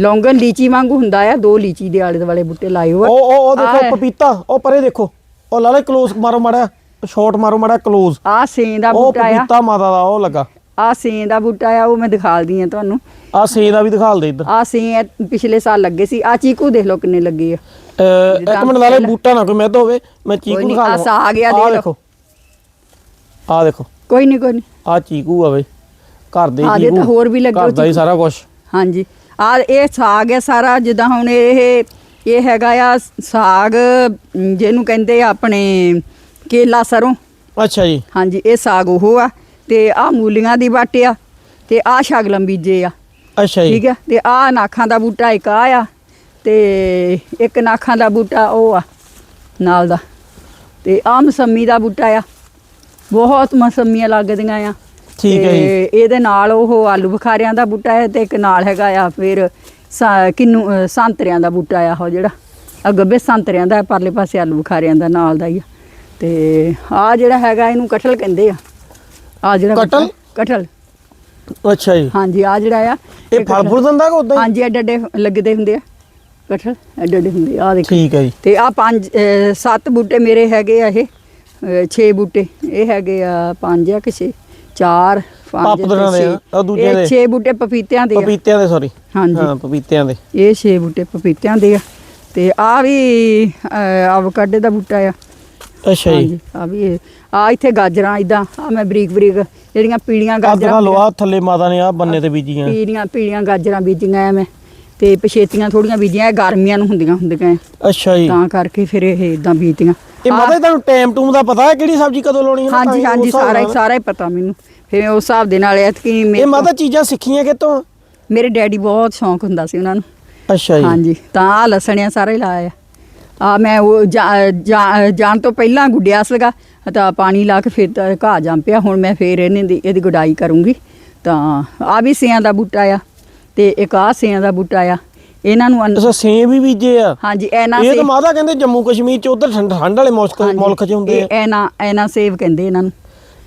ਲੌਂਗਨ ਲੀਚੀ ਵਾਂਗੂ ਹੁੰਦਾ ਆ ਦੋ ਲੀਚੀ ਦੇ ਆਲੇ ਦੁਆਲੇ ਬੂਟੇ ਲਾਏ ਹੋਏ ਆ। ਉਹ ਉਹ ਉਹ ਆਹ ਦੇਖੋ ਹੈ। ਪਪੀਤਾ ਉਹ ਪਰੇ ਦੇਖੋ। ਉਹ ਲਾਲੇ ਕਲੋਜ਼ ਮਾਰੋ ਮਾੜਾ ਸ਼ਾਟ ਮਾਰੋ ਮਾੜਾ ਕਲੋਜ਼ ਆਹ ਸੇਂ ਦਾ ਉਹ ਬੂਟਾ ਆ। ਪਪੀਤਾ ਮਾਤਾ ਦਾ ਉਹ ਲੱਗਾ। ਆਹ ਸੇਂ ਦਾ ਬੂਟਾ ਆ ਉਹ ਮੈਂ ਦਿਖਾਲਦੀ ਆ ਤੁਹਾਨੂੰ। ਆ ਸੇ ਦਾ ਵੀ ਦਿਖਾਲ ਦੇ ਇੱਧਰ। ਆਹ ਸੇਂ ਪਿਛਲੇ ਸਾਲ ਲੱਗੇ ਸੀ ਆ ਚੀਕੂ ਦੇਖ ਲਓ ਕਿੰਨੇ ਲੱਗੇ ਆ। ਅਹ, ਇੱਕ ਮਿੰਟ ਪਹਿਲਾਂ- ਬੂਟਾ ਨਾ ਕੋਈ ਮਿੱਧ ਹੋਵੇ ਮੈਂ ਚੀਕੂ ਨੀ, ਦਿਖਾ ਆਹ ਸਾਗ ਆ, ਦੇਖ ਲਓ। ਦੇਖੋ। ਆ ਦੇਖੋ। ਕੋਈ ਨਹੀਂ ਕੋਈ ਨਹੀਂ ਆ ਚੀਕੂ ਆ ਬਈ। ਘਰ ਦੇ ਆਹ ਦੇ ਤਾਂ ਹੋਰ ਵੀ ਲੱਗੇ ਘਰ ਦਾ ਹੀ ਚੀਕੂ। ਸਾਰਾ ਕੁਝ ਹਾਂਜੀ। ਆ ਇਹ ਸਾਗ ਹੈ ਸਾਰਾ ਜਿੱਦਾਂ ਹੁਣ ਇਹ ਇਹ ਹੈਗਾ ਆ ਸਾਗ ਅਮ, ਜਿਹਨੂੰ ਕਹਿੰਦੇ ਆ ਆਪਣੇ ਕੇਲਾ ਸਰੋਂ। ਅੱਛਾ ਜੀ। ਹਾਂਜੀ ਇਹ ਸਾਗ ਉਹ ਆ। ਤੇ ਆ ਮੂਲੀਆਂ ਦੀ ਵੱਟ ਆ ਤੇ ਆ ਸ਼ਗਲਮ ਬੀਜੇ ਆ। ਅੱਛਾ ਜੀ। ਠੀਕ ਹੈ ਤੇ ਆ ਨਾਖਾਂ ਦਾ ਬੂਟਾ ਇੱਕ ਆ ਆ ਤੇ ਇੱਕ ਨਾਖਾਂ ਦਾ ਬੂਟਾ ਉਹ ਆ ਨਾਲ ਦਾ। ਤੇ ਆ ਮਸੰਮੀ ਦਾ ਬੂਟਾ ਆ। ਬਹੁਤ ਮਸੰਮੀਆਂ ਲੱਗਦੀਆਂ ਆ। ਠੀਕ ਹੈ ਜੀ। ਇਹਦੇ ਨਾਲ ਉਹ ਆਲੂ ਬੁਖਾਰਿਆਂ ਦਾ ਬੂਟਾ ਹੈ ਤੇ ਇੱਕ ਨਾਲ ਹੈਗਾ ਆ ਫਿਰ ਕਿੰਨੂ ਸੰਤਰਿਆਂ ਦਾ ਬੂਟਾ ਆ ਉਹ ਜਿਹੜਾ। ਆ ਗੱਬੇ ਸੰਤਰਿਆਂ ਦਾ ਪਰਲੇ ਪਾਸੇ ਆਲੂ ਬੁਖਾਰਿਆਂ ਦਾ ਨਾਲ ਦਾ ਹੀ ਆ। ਤੇ ਆ ਜਿਹੜਾ ਹੈਗਾ ਇਹਨੂੰ ਕਟਹਲ ਕਹਿੰਦੇ ਆ। ਆ ਜਿਹੜਾ ਕਟਹਲ? ਕਟਹਲ ਅੱਛਾ ਜੀ। ਹਾਂਜੀ ਆ ਜਿਹੜਾ ਆ ਇਹ ਫਲ। ਫੁੱਲ ਦਿੰਦਾ ਕਿ ਉਦਾਂ ਹੀ? ਹਾਂਜੀ ਐਡੇ ਐਡੇ ਲੱਗਦੇ ਹੁੰਦੇ ਆ। ਕਟਹਲ ਐਡੇ ਐਡੇ ਹੁੰਦੇ ਆ ਦੇਖੋ। ਠੀਕ ਹੈ ਜੀ। ਤੇ ਆ ਪੰਜ ਸੱਤ ਬੂਟੇ ਮੇਰੇ ਹੈਗੇ ਆ ਇਹ 6 ਬੂਟੇ। ਇਹ ਹੈਗੇ ਆ ਪੰਜ ਆ ਕਿ ਛੇ? ਚਾਰ ਪੰਜ ਪਾਪਦਰਾਂ ਦੇ ਆ, ਆਹ ਦੂਜੇ ਦੇ। ਇਹ 6 ਬੂਟੇ ਪਪੀਤਿਆਂ ਦੇ ਪਪੀਤਿਆਂ ਦੇ ਸੌਰੀ ਹਾਂਜੀ। ਹਾਂ ਪਪੀਤਿਆਂ ਦੇ। ਇਹ 6 ਬੂਟੇ ਪਪੀਤਿਆਂ ਦੇ ਆ। ਤੇ ਆ ਵੀ ਆਵਕਾਡੇ ਦਾ ਬੂਟਾ ਆ। ਅੱਛਾ ਜੀ। ਆ ਵੀ ਆ ਇੱਥੇ ਗਾਜਰਾਂ ਇਦਾਂ ਆ ਮੈਂ ਬਰੀਕ ਬਰੀਕ ਜਿਹੜੀਆਂ ਪੀਲੀਆਂ ਗਾਜਰਾਂ ਦਿਖਾ ਲਓ ਥੱਲੇ ਮਾਤਾ ਨੇ ਆ ਬੰਨੇ ਤੇ ਬੀਜੀਆਂ ਪੀਲੀਆਂ ਪੀਲੀਆਂ ਗਾਜਰਾਂ ਬੀਜੀਆਂ ਆ ਮੈਂ ਤੇ ਪਛੇਤੀਆਂ ਥੋੜੀਆਂ ਬੀਜੀਆਂ ਇਹ ਗਰਮੀਆਂ ਨੂੰ ਹੁੰਦੀਆਂ ਹੁੰਦੀਆਂ ਆ। ਅੱਛਾ ਜੀ। ਤਾਂ ਕਰਕੇ ਫਿਰ ਇਹ ਇਦਾਂ ਬੀਜੀਆਂ ਇਹ ਮਾਤਾ ਜੀ ਤੁਹਾਨੂੰ ਟਾਈਮ ਟੂਮ ਦਾ ਪਤਾ ਹੈ ਕਿਹੜੀ ਸਬਜ਼ੀ ਕਦੋਂ ਲਾਉਣੀ ਹੈ ਨਾ? ਤਾਂ ਹਾਂਜੀ ਹਾਂਜੀ ਹਿਸਾਬ ਸਾਰਾ ਹੀ ਨਾਲ। ਸਾਰਾ ਹੀ ਪਤਾ ਮੈਨੂੰ। ਫਿਰ ਉਸ ਹਿਸਾਬ ਦੇ ਨਾਲ ਐਤਕੀ ਇਹ ਮੇਰੇ ਮਾਤਾ ਚੀਜ਼ਾਂ ਸਿੱਖੀਆਂ ਕਿਤੋਂ ਮੇਰੇ ਡੈਡੀ ਬਹੁਤ ਸ਼ੌਂਕ ਹੁੰਦਾ ਸੀ ਉਹਨਾਂ ਨੂੰ। ਅੱਛਾ ਜੀ। ਹਾਂਜੀ ਤਾਂ ਆ ਲਸਣਿਆ ਸਾਰਾ ਹੀ ਲਾਇਆ। ਆ ਮੈਂ ਉਹ ਜਾਣ ਤੋਂ ਪਹਿਲਾਂ ਗੁੱਡਿਆ ਸੀਗਾ ਤਾਂ ਪਾਣੀ ਲਾ ਕੇ ਫਿਰ ਘਾਹ ਜੰਮ ਪਿਆ ਹੁਣ ਮੈਂ ਫੇਰ ਇਹਨੇ ਦੀ ਇਹਦੀ ਗੁਡਾਈ ਕਰੂੰਗੀ। ਤਾਂ ਆ ਵੀ ਸਿਆਂ ਦਾ ਬੂਟਾ ਆ ਤੇ ਇੱਕ ਆ ਸਿਆਂ ਦਾ ਬੂਟਾ ਆ ਇਹਨਾਂ ਨੂੰ ਅੱਛਾ ਸੇਬ ਵੀ ਬੀਜੇ ਆ? ਹਾਂਜੀ ਐਨਾ ਇਹ ਤਾਂ ਮਾਤਾ ਕਹਿੰਦੇ ਜੰਮੂ ਕਸ਼ਮੀਰ ਚ ਉਧਰ ਠੰਡ ਠੰਡ ਵਾਲੇ ਮੁਲਕ ਮੁਲਕ ਚ ਹੁੰਦੇ ਆ। ਐਨਾ ਐਨਾ ਸੇਬ ਕਹਿੰਦੇ ਇਹਨਾਂ ਨੂੰ।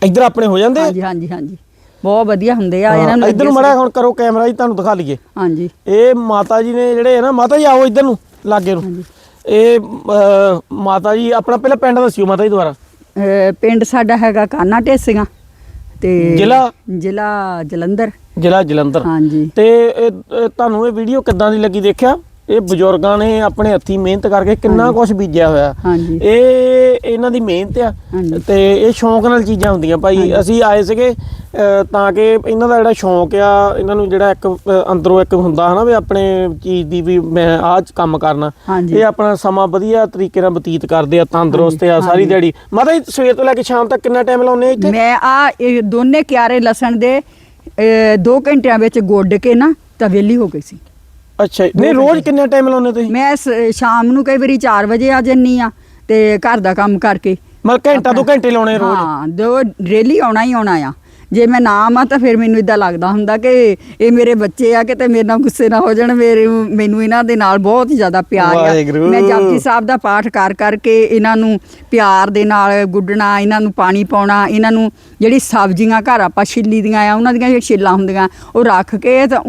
ਇੱਧਰ ਆਪਣੇ ਹੋ ਜਾਂਦੇ ਹਾਂਜੀ ਹਾਂਜੀ ਹਾਂਜੀ। ਬਹੁਤ ਵਧੀਆ ਹੁੰਦੇ ਆ ਇਹਨਾਂ ਨੂੰ ਇੱਧਰ ਮੜਾ ਹੁਣ ਕਰੋ ਕੈਮਰਾ ਜੀ ਤੁਹਾਨੂੰ ਦਿਖਾ ਲਈਏ। ਹਾਂਜੀ। ਇਹ ਮਾਤਾ ਜੀ ਨੇ ਜਿਹੜੇ ਹੈ ਨਾ ਮਾਤਾ ਜੀ ਆਓ ਇੱਧਰ ਨੂੰ ਲਾਗੇ ਨੂੰ। ਇਹ ਅਹ, ਮਾਤਾ ਜੀ ਆਪਣਾ ਪਹਿਲਾਂ ਪਿੰਡ ਦੱਸਿਓ ਮਾਤਾ ਜੀ ਅਹ ਪਿੰਡ ਸਾਡਾ ਹੈਗਾ ਕਾਨਾ ਢੇਸੀਆਂ ਤੇ ਜ਼ਿਲ੍ਹਾ? ਜ਼ਿਲ੍ਹਾ ਜਲੰਧਰ। ਜ਼ਿਲ੍ਹਾ ਜਲੰਧਰ। ਹਾਂਜੀ। ਤੇ ਇਹ- ਇਹ ਤੁਹਾਨੂੰ ਇਹ ਵੀਡੀਓ ਕਿੱਦਾਂ ਦੀ ਲੱਗੀ ਦੇਖਿਆ? ਇਹ ਬਜ਼ੁਰਗਾਂ ਨੇ ਆਪਣੇ ਹੱਥੀ ਮਿਹਨਤ ਕਰਕੇ ਕਿੰਨਾ ਕੁਝ ਬੀਜਿਆ ਹੋਇਆ। ਹਾਂਜੀ। ਇਹ ਇਹਨਾਂ ਦੀ ਮਿਹਨਤ ਆ। ਤੇ ਇਹ ਸ਼ੌਂਕ ਨਾਲ ਚੀਜ਼ਾਂ ਹੁੰਦੀਆਂ ਭਾਈ। ਅਸੀਂ ਆਏ ਸੀਗੇ ਤਾਂ ਕਿ ਇਹਨਾਂ ਦਾ ਜਿਹੜਾ ਸ਼ੌਂਕ ਆ ਇਹਨਾਂ ਨੂੰ ਜਿਹੜਾ ਇੱਕ ਅੰਦਰੋਂ ਇੱਕ ਹੁੰਦਾ ਹਨਾ ਵੀ ਆਪਣੇ ਚੀਜ਼ ਦੀ ਵੀ ਮੈਂ ਆਹ ਕੰਮ ਕਰਨਾ। ਇਹ ਆਪਣਾ ਸਮਾਂ ਵਧੀਆ ਤਰੀਕੇ ਨਾਲ ਬਤੀਤ ਕਰਦੇ ਆ ਤੰਦਰੁਸਤ ਆ ਸਾਰੀ ਦਿਹਾੜੀ। ਮਾਤਾ ਸਵੇਰ ਤੋਂ ਲੈ ਕੇ ਸ਼ਾਮ ਤੱਕ ਕਿੰਨਾ ਟਾਈਮ ਲਾਉਂਦੇ ਇੱਥੇ? ਮੈਂ ਆ ਇਹ ਦੋਨੇ ਕਿਆਰੇ ਲਸਣ ਦੇ 2 ਘੰਟਿਆਂ ਵਿੱਚ ਗੁੱਡ ਕੇ ਨਾ ਤਾਂ ਵਿਹਲੀ ਹੋ ਗਈ ਸੀ। ਅੱਛਾ ਜੀ। ਨਹੀਂ ਰੋਜ਼ ਕਿੰਨਾ ਟਾਈਮ ਲਾਉਂਦੇ ਤੁਸੀਂ? ਮੈਂ ਸ- ਸ਼ਾਮ ਨੂੰ ਕਈ ਵਾਰੀ 4 ਵਜੇ ਆ ਜੰਨੀ ਆ ਤੇ ਘਰ ਦਾ ਕੰਮ ਕਰਕੇ। ਮਤਲਬ ਘੰਟਾ ਦੋ ਘੰਟੇ ਲਾਉਣੇ ਰੋਜ਼? ਹਾਂ ਦੋ ਡੇਲੀ ਆਉਣਾ ਹੀ ਆਉਣਾ ਆ। ਜੇ ਮੈਂ ਨਾ ਆਵਾਂ ਤਾਂ ਫਿਰ ਮੈਨੂੰ ਇਦਾਂ ਲੱਗਦਾ ਹੁੰਦਾ ਕਿ ਇਹ ਮੇਰੇ ਬੱਚੇ ਆ ਕਿ ਤੇ ਮੇਰੇ ਨਾਲ ਗੁੱਸੇ ਨਾ ਹੋ ਜਾਣ ਮੇਰੇ ਮੈਨੂੰ ਇਹਨਾਂ ਦੇ ਨਾਲ ਬਹੁਤ ਜ਼ਿਆਦਾ ਪਿਆਰ ਆ। ਮੈਂ ਜਪਜੀ ਸਾਹਿਬ ਦਾ ਪਾਠ ਕਰ ਕਰਕੇ ਇਹਨਾਂ ਨੂੰ ਪਿਆਰ ਦੇ ਨਾਲ ਗੁੱਡਣਾ ਇਹਨਾਂ ਨੂੰ ਪਾਣੀ ਪਾਉਣਾ ਇਹਨਾਂ ਨੂੰ ਜਿਹੜੀ ਸਬਜ਼ੀਆਂ ਘਰ ਆਪਾਂ ਛਿੱਲੀ ਦੀਆਂ ਆ ਉਹਨਾਂ ਦੀਆਂ ਜਿਹੜੀਆਂ ਛਿੱਲਾਂ ਹੁੰਦੀਆਂ ਉਹ ਰੱਖ ਕੇ ਤਾਂ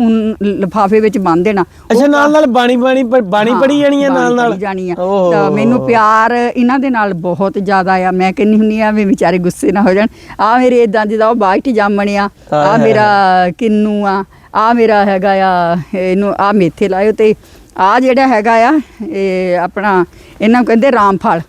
ਲਫਾਫੇ ਵਿੱਚ ਬੰਨ ਦੇਣਾ। ਅੱਛਾ ਨਾਲ ਨਾਲ ਬਾਣੀ ਬਾਣੀ ਬਾਣੀ ਪੜੀ ਜਾਣੀ ਹੈ ਨਾਲ ਨਾਲ? ਜਾਣੀ ਆ। ਤਾਂ ਮੈਨੂੰ ਪਿਆਰ ਇਹਨਾਂ ਦੇ ਨਾਲ ਬਹੁਤ ਜ਼ਿਆਦਾ ਆ। ਮੈਂ ਕਹਿੰਨੀ ਹੁੰਨੀ ਆ ਵੀ ਵਿਚਾਰੇ ਗੁੱਸੇ ਨਾ ਹੋ ਜਾਣ। ਆ ਮੇਰੇ ਇਦਾਂ ਜਿਹਦਾ ਉਹ ਬਾਈਟ ਜਾਮਣ ਆ ਆ। ਮੇਰਾ ਕਿੰਨੂ ਆ ਆ ਮੇਰਾ ਹੈਗਾ ਆ ਇਹਨੂੰ ਆ ਮੇਥੇ ਲਾਇਓ ਤੇ ਆ ਜਿਹੜਾ ਹੈਗਾ ਆ ਇਹ ਆਪਣਾ ਇਹਨਾਂ ਨੂੰ ਕਹਿੰਦੇ ਰਾਮਫਲ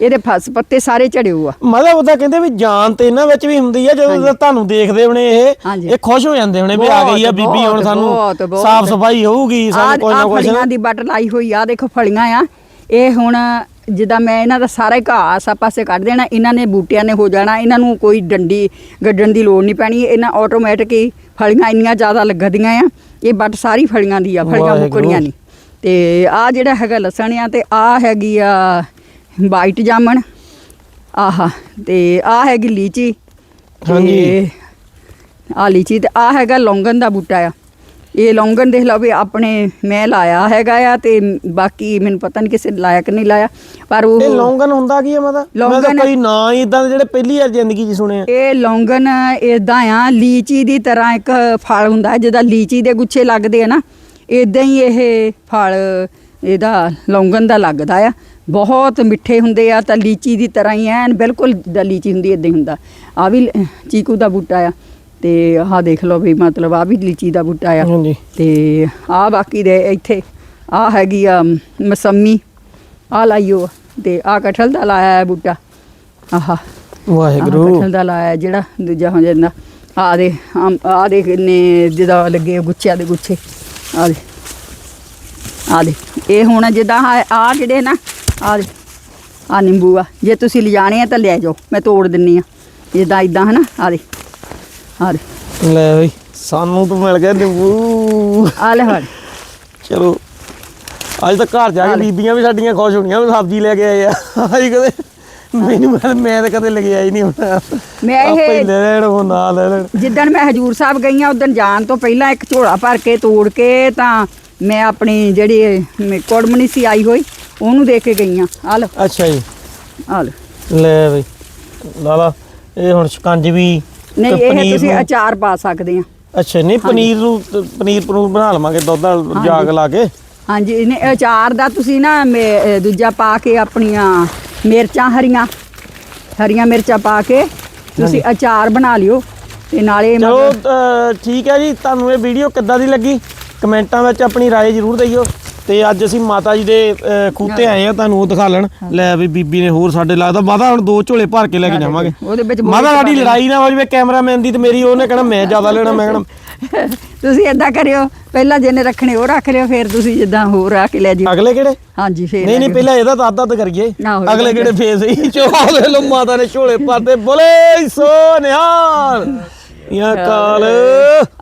ਇਹਦੇ ਫਸ ਪੱਤੇ ਸਾਰੇ ਝੜਿਓ ਆ ਮਤਲਬ ਉਹਦਾ ਕਹਿੰਦੇ ਵੀ ਜਾਨ ਤੇ ਇਹਨਾਂ ਵਿੱਚ ਵੀ ਹੁੰਦੀ ਆ ਜਦੋਂ ਤੁਹਾਨੂੰ ਦੇਖਦੇ ਹੋਣੇ ਇਹ। ਇਹ ਖੁਸ਼ ਹੋ ਜਾਂਦੇ ਹੋਣੇ ਵੀ ਆ ਗਈ ਆ ਬੀਬੀ ਹੁਣ ਸਾਨੂੰ। ਸਾਫ਼ ਸਫ਼ਾਈ ਹੋਊਗੀ ਸਾਨੂੰ ਕੋਈ ਨਾ ਫਲੀਆਂ ਦੀ ਬੱਟ ਲਾਈ ਹੋਈ ਆ ਦੇਖੋ ਫਲੀਆਂ ਆ ਇਹ ਹੁਣ ਜਿੱਦਾਂ ਮੈਂ ਇਹਨਾਂ ਦਾ ਸਾਰਾ ਹੀ ਘਾਹ ਆਸਾ ਪਾਸੇ ਕੱਢ ਦੇਣਾ ਇਹਨਾਂ ਨੇ ਬੂਟਿਆਂ ਨੇ ਹੋ ਜਾਣਾ ਇਹਨਾਂ ਨੂੰ ਕੋਈ ਡੰਡੀ ਗੱਡਣ ਦੀ ਲੋੜ ਨਹੀਂ ਪੈਣੀ ਇਹਨਾਂ ਆਟੋਮੈਟਿਕ ਹੀ ਫਲੀਆਂ ਇੰਨੀਆਂ ਜ਼ਿਆਦਾ ਲੱਗਦੀਆਂ ਆ ਇਹ ਬੱਟ ਸਾਰੀ ਫਲੀਆਂ ਦੀ ਆ ਫਲੀਆਂ। ਮੁੱਕਣੀਆਂ ਨਹੀਂ ਤੇ ਆ ਜਿਹੜਾ ਹੈਗਾ ਲਸਣ ਆ ਤੇ ਆ ਹੈਗੀ ਆ ਵਾਈਟ ਜਾਮਣ ਆਹਾ ਤੇ ਆ ਹੈਗੀ ਲੀਚੀ ਹਾਂਜੀ। ਆ ਲੀਚੀ ਤੇ ਆ ਹੈਗਾ ਲੌਂਗਨ ਦਾ ਬੂਟਾ ਆ ਇਹ ਲੌਂਗਨ ਦੇਖ ਲਓ ਵੀ ਆਪਣੇ ਮੈਂ ਲਾਇਆ ਹੈਗਾ ਆ ਤੇ ਬਾਕੀ ਮੈਨੂੰ ਪਤਾ ਨਹੀਂ ਕਿਸੇ ਨੇ ਲਾਇਆ ਕਿ ਨਹੀਂ ਲਾਇਆ ਪਰ ਉਹ ਇਹ ਲੌਂਗਨ ਹੁੰਦਾ ਕੀ ਆ ਮਤਲਬ? ਮੈਂ ਤਾਂ ਕੋਈ ਨਾਂ ਹੀ ਇਦਾਂ ਦੇ ਜਿਹੜੇ ਪਹਿਲੀ ਵਾਰ ਜ਼ਿੰਦਗੀ 'ਚ ਸੁਣੇ ਆ ਇਹ ਲੌਂਗਨ ਇਦਾਂ ਆ ਲੀਚੀ ਦੀ ਤਰ੍ਹਾਂ ਇੱਕ ਫਲ ਹੁੰਦਾ ਜਿਹਦਾ ਲੀਚੀ ਦੇ ਗੁੱਛੇ ਲੱਗਦੇ ਆ ਨਾ ਇਦਾਂ ਹੀ ਇਹ ਫਲ ਇਹਦਾ ਲੌਂਗਨ ਦਾ ਲੱਗਦਾ ਆ। ਬਹੁਤ ਮਿੱਠੇ ਹੁੰਦੇ ਆ ਤਾਂ ਲੀਚੀ ਦੀ ਤਰ੍ਹਾਂ ਹੀ ਐਨ ਬਿਲਕੁਲ ਲੀਚੀ ਹੁੰਦੀ ਇਦਾਂ ਹੀ ਹੁੰਦਾ। ਆ ਵੀ ਚੀਕੂ ਦਾ ਬੂਟਾ ਆ। ਤੇ ਆਹ ਦੇਖ ਲਓ ਵੀ ਮਤਲਬ ਆ ਵੀ ਲੀਚੀ ਦਾ ਬੂਟਾ ਆ। ਹਾਂਜੀ। ਤੇ ਆ ਬਾਕੀ ਦੇ ਇੱਥੇ ਆ ਹੈਗੀ ਆ ਮਸੰਮੀ ਆ ਲਾਈਓ ਤੇ ਆ ਕਠਲ ਦਾ ਲਾਇਆ ਹੈ ਬੂਟਾ। ਆਹਾ। ਵਾਹਿਗੁਰੂ। ਆਹ ਕਟਹਲ ਦਾ ਲਾਇਆ ਜਿਹੜਾ ਦੂਜਾ ਹੋ ਜਾਂਦਾ। ਆ ਦੇ ਆ ਦੇ ਕਿੰਨੇ ਜਿਹਦਾ ਲੱਗੇ ਗੁੱਛਿਆਂ ਦੇ ਗੁੱਛੇ। ਆ ਦੇ ਆ ਦੇ। ਇਹ ਹੁਣ ਜਿੱਦਾਂ ਆ ਜਿਹੜੇ ਨਾ ਆ ਦੇ ਆ ਨਿੰਬੂ ਆ। ਜੇ ਤੁਸੀਂ ਲਿਜਾਣੇ ਆ ਤਾਂ ਲੈ ਜਾਓ ਮੈਂ ਤੋੜ ਦਿੰਨੀ ਆ। ਜਿੱਦਾਂ ਇਦਾਂ ਹਨਾ ਆ ਦੇ। ਆ ਦੇ ਲੈ ਬਈ ਸਾਨੂੰ ਤਾਂ ਮਿਲ ਗਿਆ ਨਿੰਬੂ। ਆ ਲੈ ਫੜ ਚਲੋ ਅੱਜ ਤਾਂ ਘਰ ਜਾ ਕੇ। ਬੀਬੀਆਂ ਵੀ ਸਾਡੀਆਂ ਖੁਸ਼ ਹੋਣੀਆਂ ਵੀ ਸਬਜ਼ੀ ਲੈ ਕੇ ਆਏ ਆ। ਅਸੀਂ ਕਦੇ ਮੈਨੂੰ ਮੈਂ- ਮੈਂ ਤਾਂ ਕਦੇ ਲੈ ਕੇ ਆਈ ਨਹੀਂ ਹੁਣ। ਮੈਂ ਇਹ- ਆਪੇ ਹੀ ਲੈ ਲੈਣ ਉਹ ਨਾ ਲੈ ਲੈਣ। ਜਿੱਦਣ ਮੈਂ ਹਜੂਰ ਸਾਹਿਬ ਗਈ ਆ ਉਦੋਂ ਜਾਣ ਤੋਂ ਪਹਿਲਾਂ ਇੱਕ ਝੋਲਾ ਭਰ ਕੇ ਤੋੜ ਕੇ ਤਾਂ ਮੈਂ ਆਪਣੀ ਜਿਹੜੀ ਮੇ- ਕੁੜਮਣੀ ਸੀ ਆਈ ਹੋਈ ਉਹਨੂੰ ਦੇ ਕੇ ਗਈ ਆ। ਆ ਲਓ। ਅੱਛਾ ਜੀ। ਆ ਲਓ। ਲੈ ਬਈ ਲਾਲਾ ਇਹ ਹੁਣ ਸ਼ਿਕੰਜਵੀ ਨਹੀਂ ਤੇ ਇਹ ਪਨੀਰ ਤੁਸੀਂ ਨੂੰ- ਅਚਾਰ ਪਾ ਸਕਦੇ ਆ ਅੱਛਾ ਨਹੀਂ ਪਨੀਰ ਨੂੰ ਤੇ ਪਨੀਰ ਪਨੂਰ ਬਣਾ ਲਵਾਂਗੇ ਦੁੱਧ ਨਾਲ ਜਾਗ ਲਾ ਕੇ ਹਾਂਜੀ ਇਹਨੇ ਅਚਾਰ ਦਾ ਤੁਸੀਂ ਨਾ ਮੇ- ਅਹ ਦੂਜਾ ਪਾ ਕੇ ਆਪਣੀਆਂ ਮਿਰਚਾਂ ਹਰੀਆਂ ਹਰੀਆਂ ਮਿਰਚਾਂ ਪਾ ਕੇ ਤੁਸੀਂ ਅਚਾਰ ਬਣਾ ਲਿਓ ਤੇ ਨਾਲੇ ਚਲੋ ਮਤਲਬ ਅ, ਠੀਕ ਹੈ ਜੀ ਤੁਹਾਨੂੰ ਇਹ ਵੀਡੀਓ ਕਿੱਦਾਂ ਦੀ ਲੱਗੀ ਕਮੈਂਟਾਂ ਵਿੱਚ ਆਪਣੀ رائے ਜ਼ਰੂਰ ਦਈਓ ਤੇ ਅੱਜ ਅਸੀਂ ਮਾਤਾ ਜੀ ਦੇ ਅ, ਖੂਤੇ ਆਏ ਆ ਤੁਹਾਨੂੰ ਉਹ ਦਿਖਾ ਲੈਣ। ਲੈ ਵੀ ਬੀਬੀ ਨੇ ਹੋਰ ਸਾਡੇ ਲੱਗਦਾ ਮਾਤਾ ਹੁਣ ਦੋ ਝੋਲੇ ਭਰ ਕੇ ਲੈ ਕੇ ਜਾਵਾਂਗੇ। ਉਹਦੇ ਵਿੱਚ ਮਾਤਾ ਸਾਡੀ ਲੜਾਈ ਨਾ ਹੋ ਜਾਵੇ ਕੈਮਰਾਮੈਨ ਦੀ ਤੇ ਮੇਰੀ ਉਹਨੇ ਕਹਿਣਾ ਮੈਂ ਜ਼ਿਆਦਾ ਲੈਣਾ ਮੈਂ ਕਹਿਣਾ ਤੁਸੀਂ ਏਦਾਂ ਕਰਿਓ ਪਹਿਲਾਂ ਜਿਹਨੇ ਰੱਖਣੇ ਉਹ ਰੱਖ ਲਿਓ ਫਿਰ ਤੁਸੀਂ ਜਿੱਦਾਂ ਹੋਰ ਆ ਕੇ ਲੈ ਜਿਓ। ਅਗਲੇ ਕਿਹੜੇ? ਹਾਂਜੀ ਫਿਰ ਨਹੀਂ ਨਹੀਂ ਪਹਿਲਾਂ ਇਹਦਾ ਤਾਂ ਅੱਧ ਅੱਧ ਕਰੀਏ ਅਗਲੇ ਕਿਹੜੇ ਫੇਸ ਹੀ ਚੋਲ ਦੇ ਲੋ ਮਾਤਾ ਨੇ ਝੋਲੇ ਭਰਦੇ ਬੋਲੇ ਸੋ ਨਿਹਾਲ ਯਾ ਕਾਲ।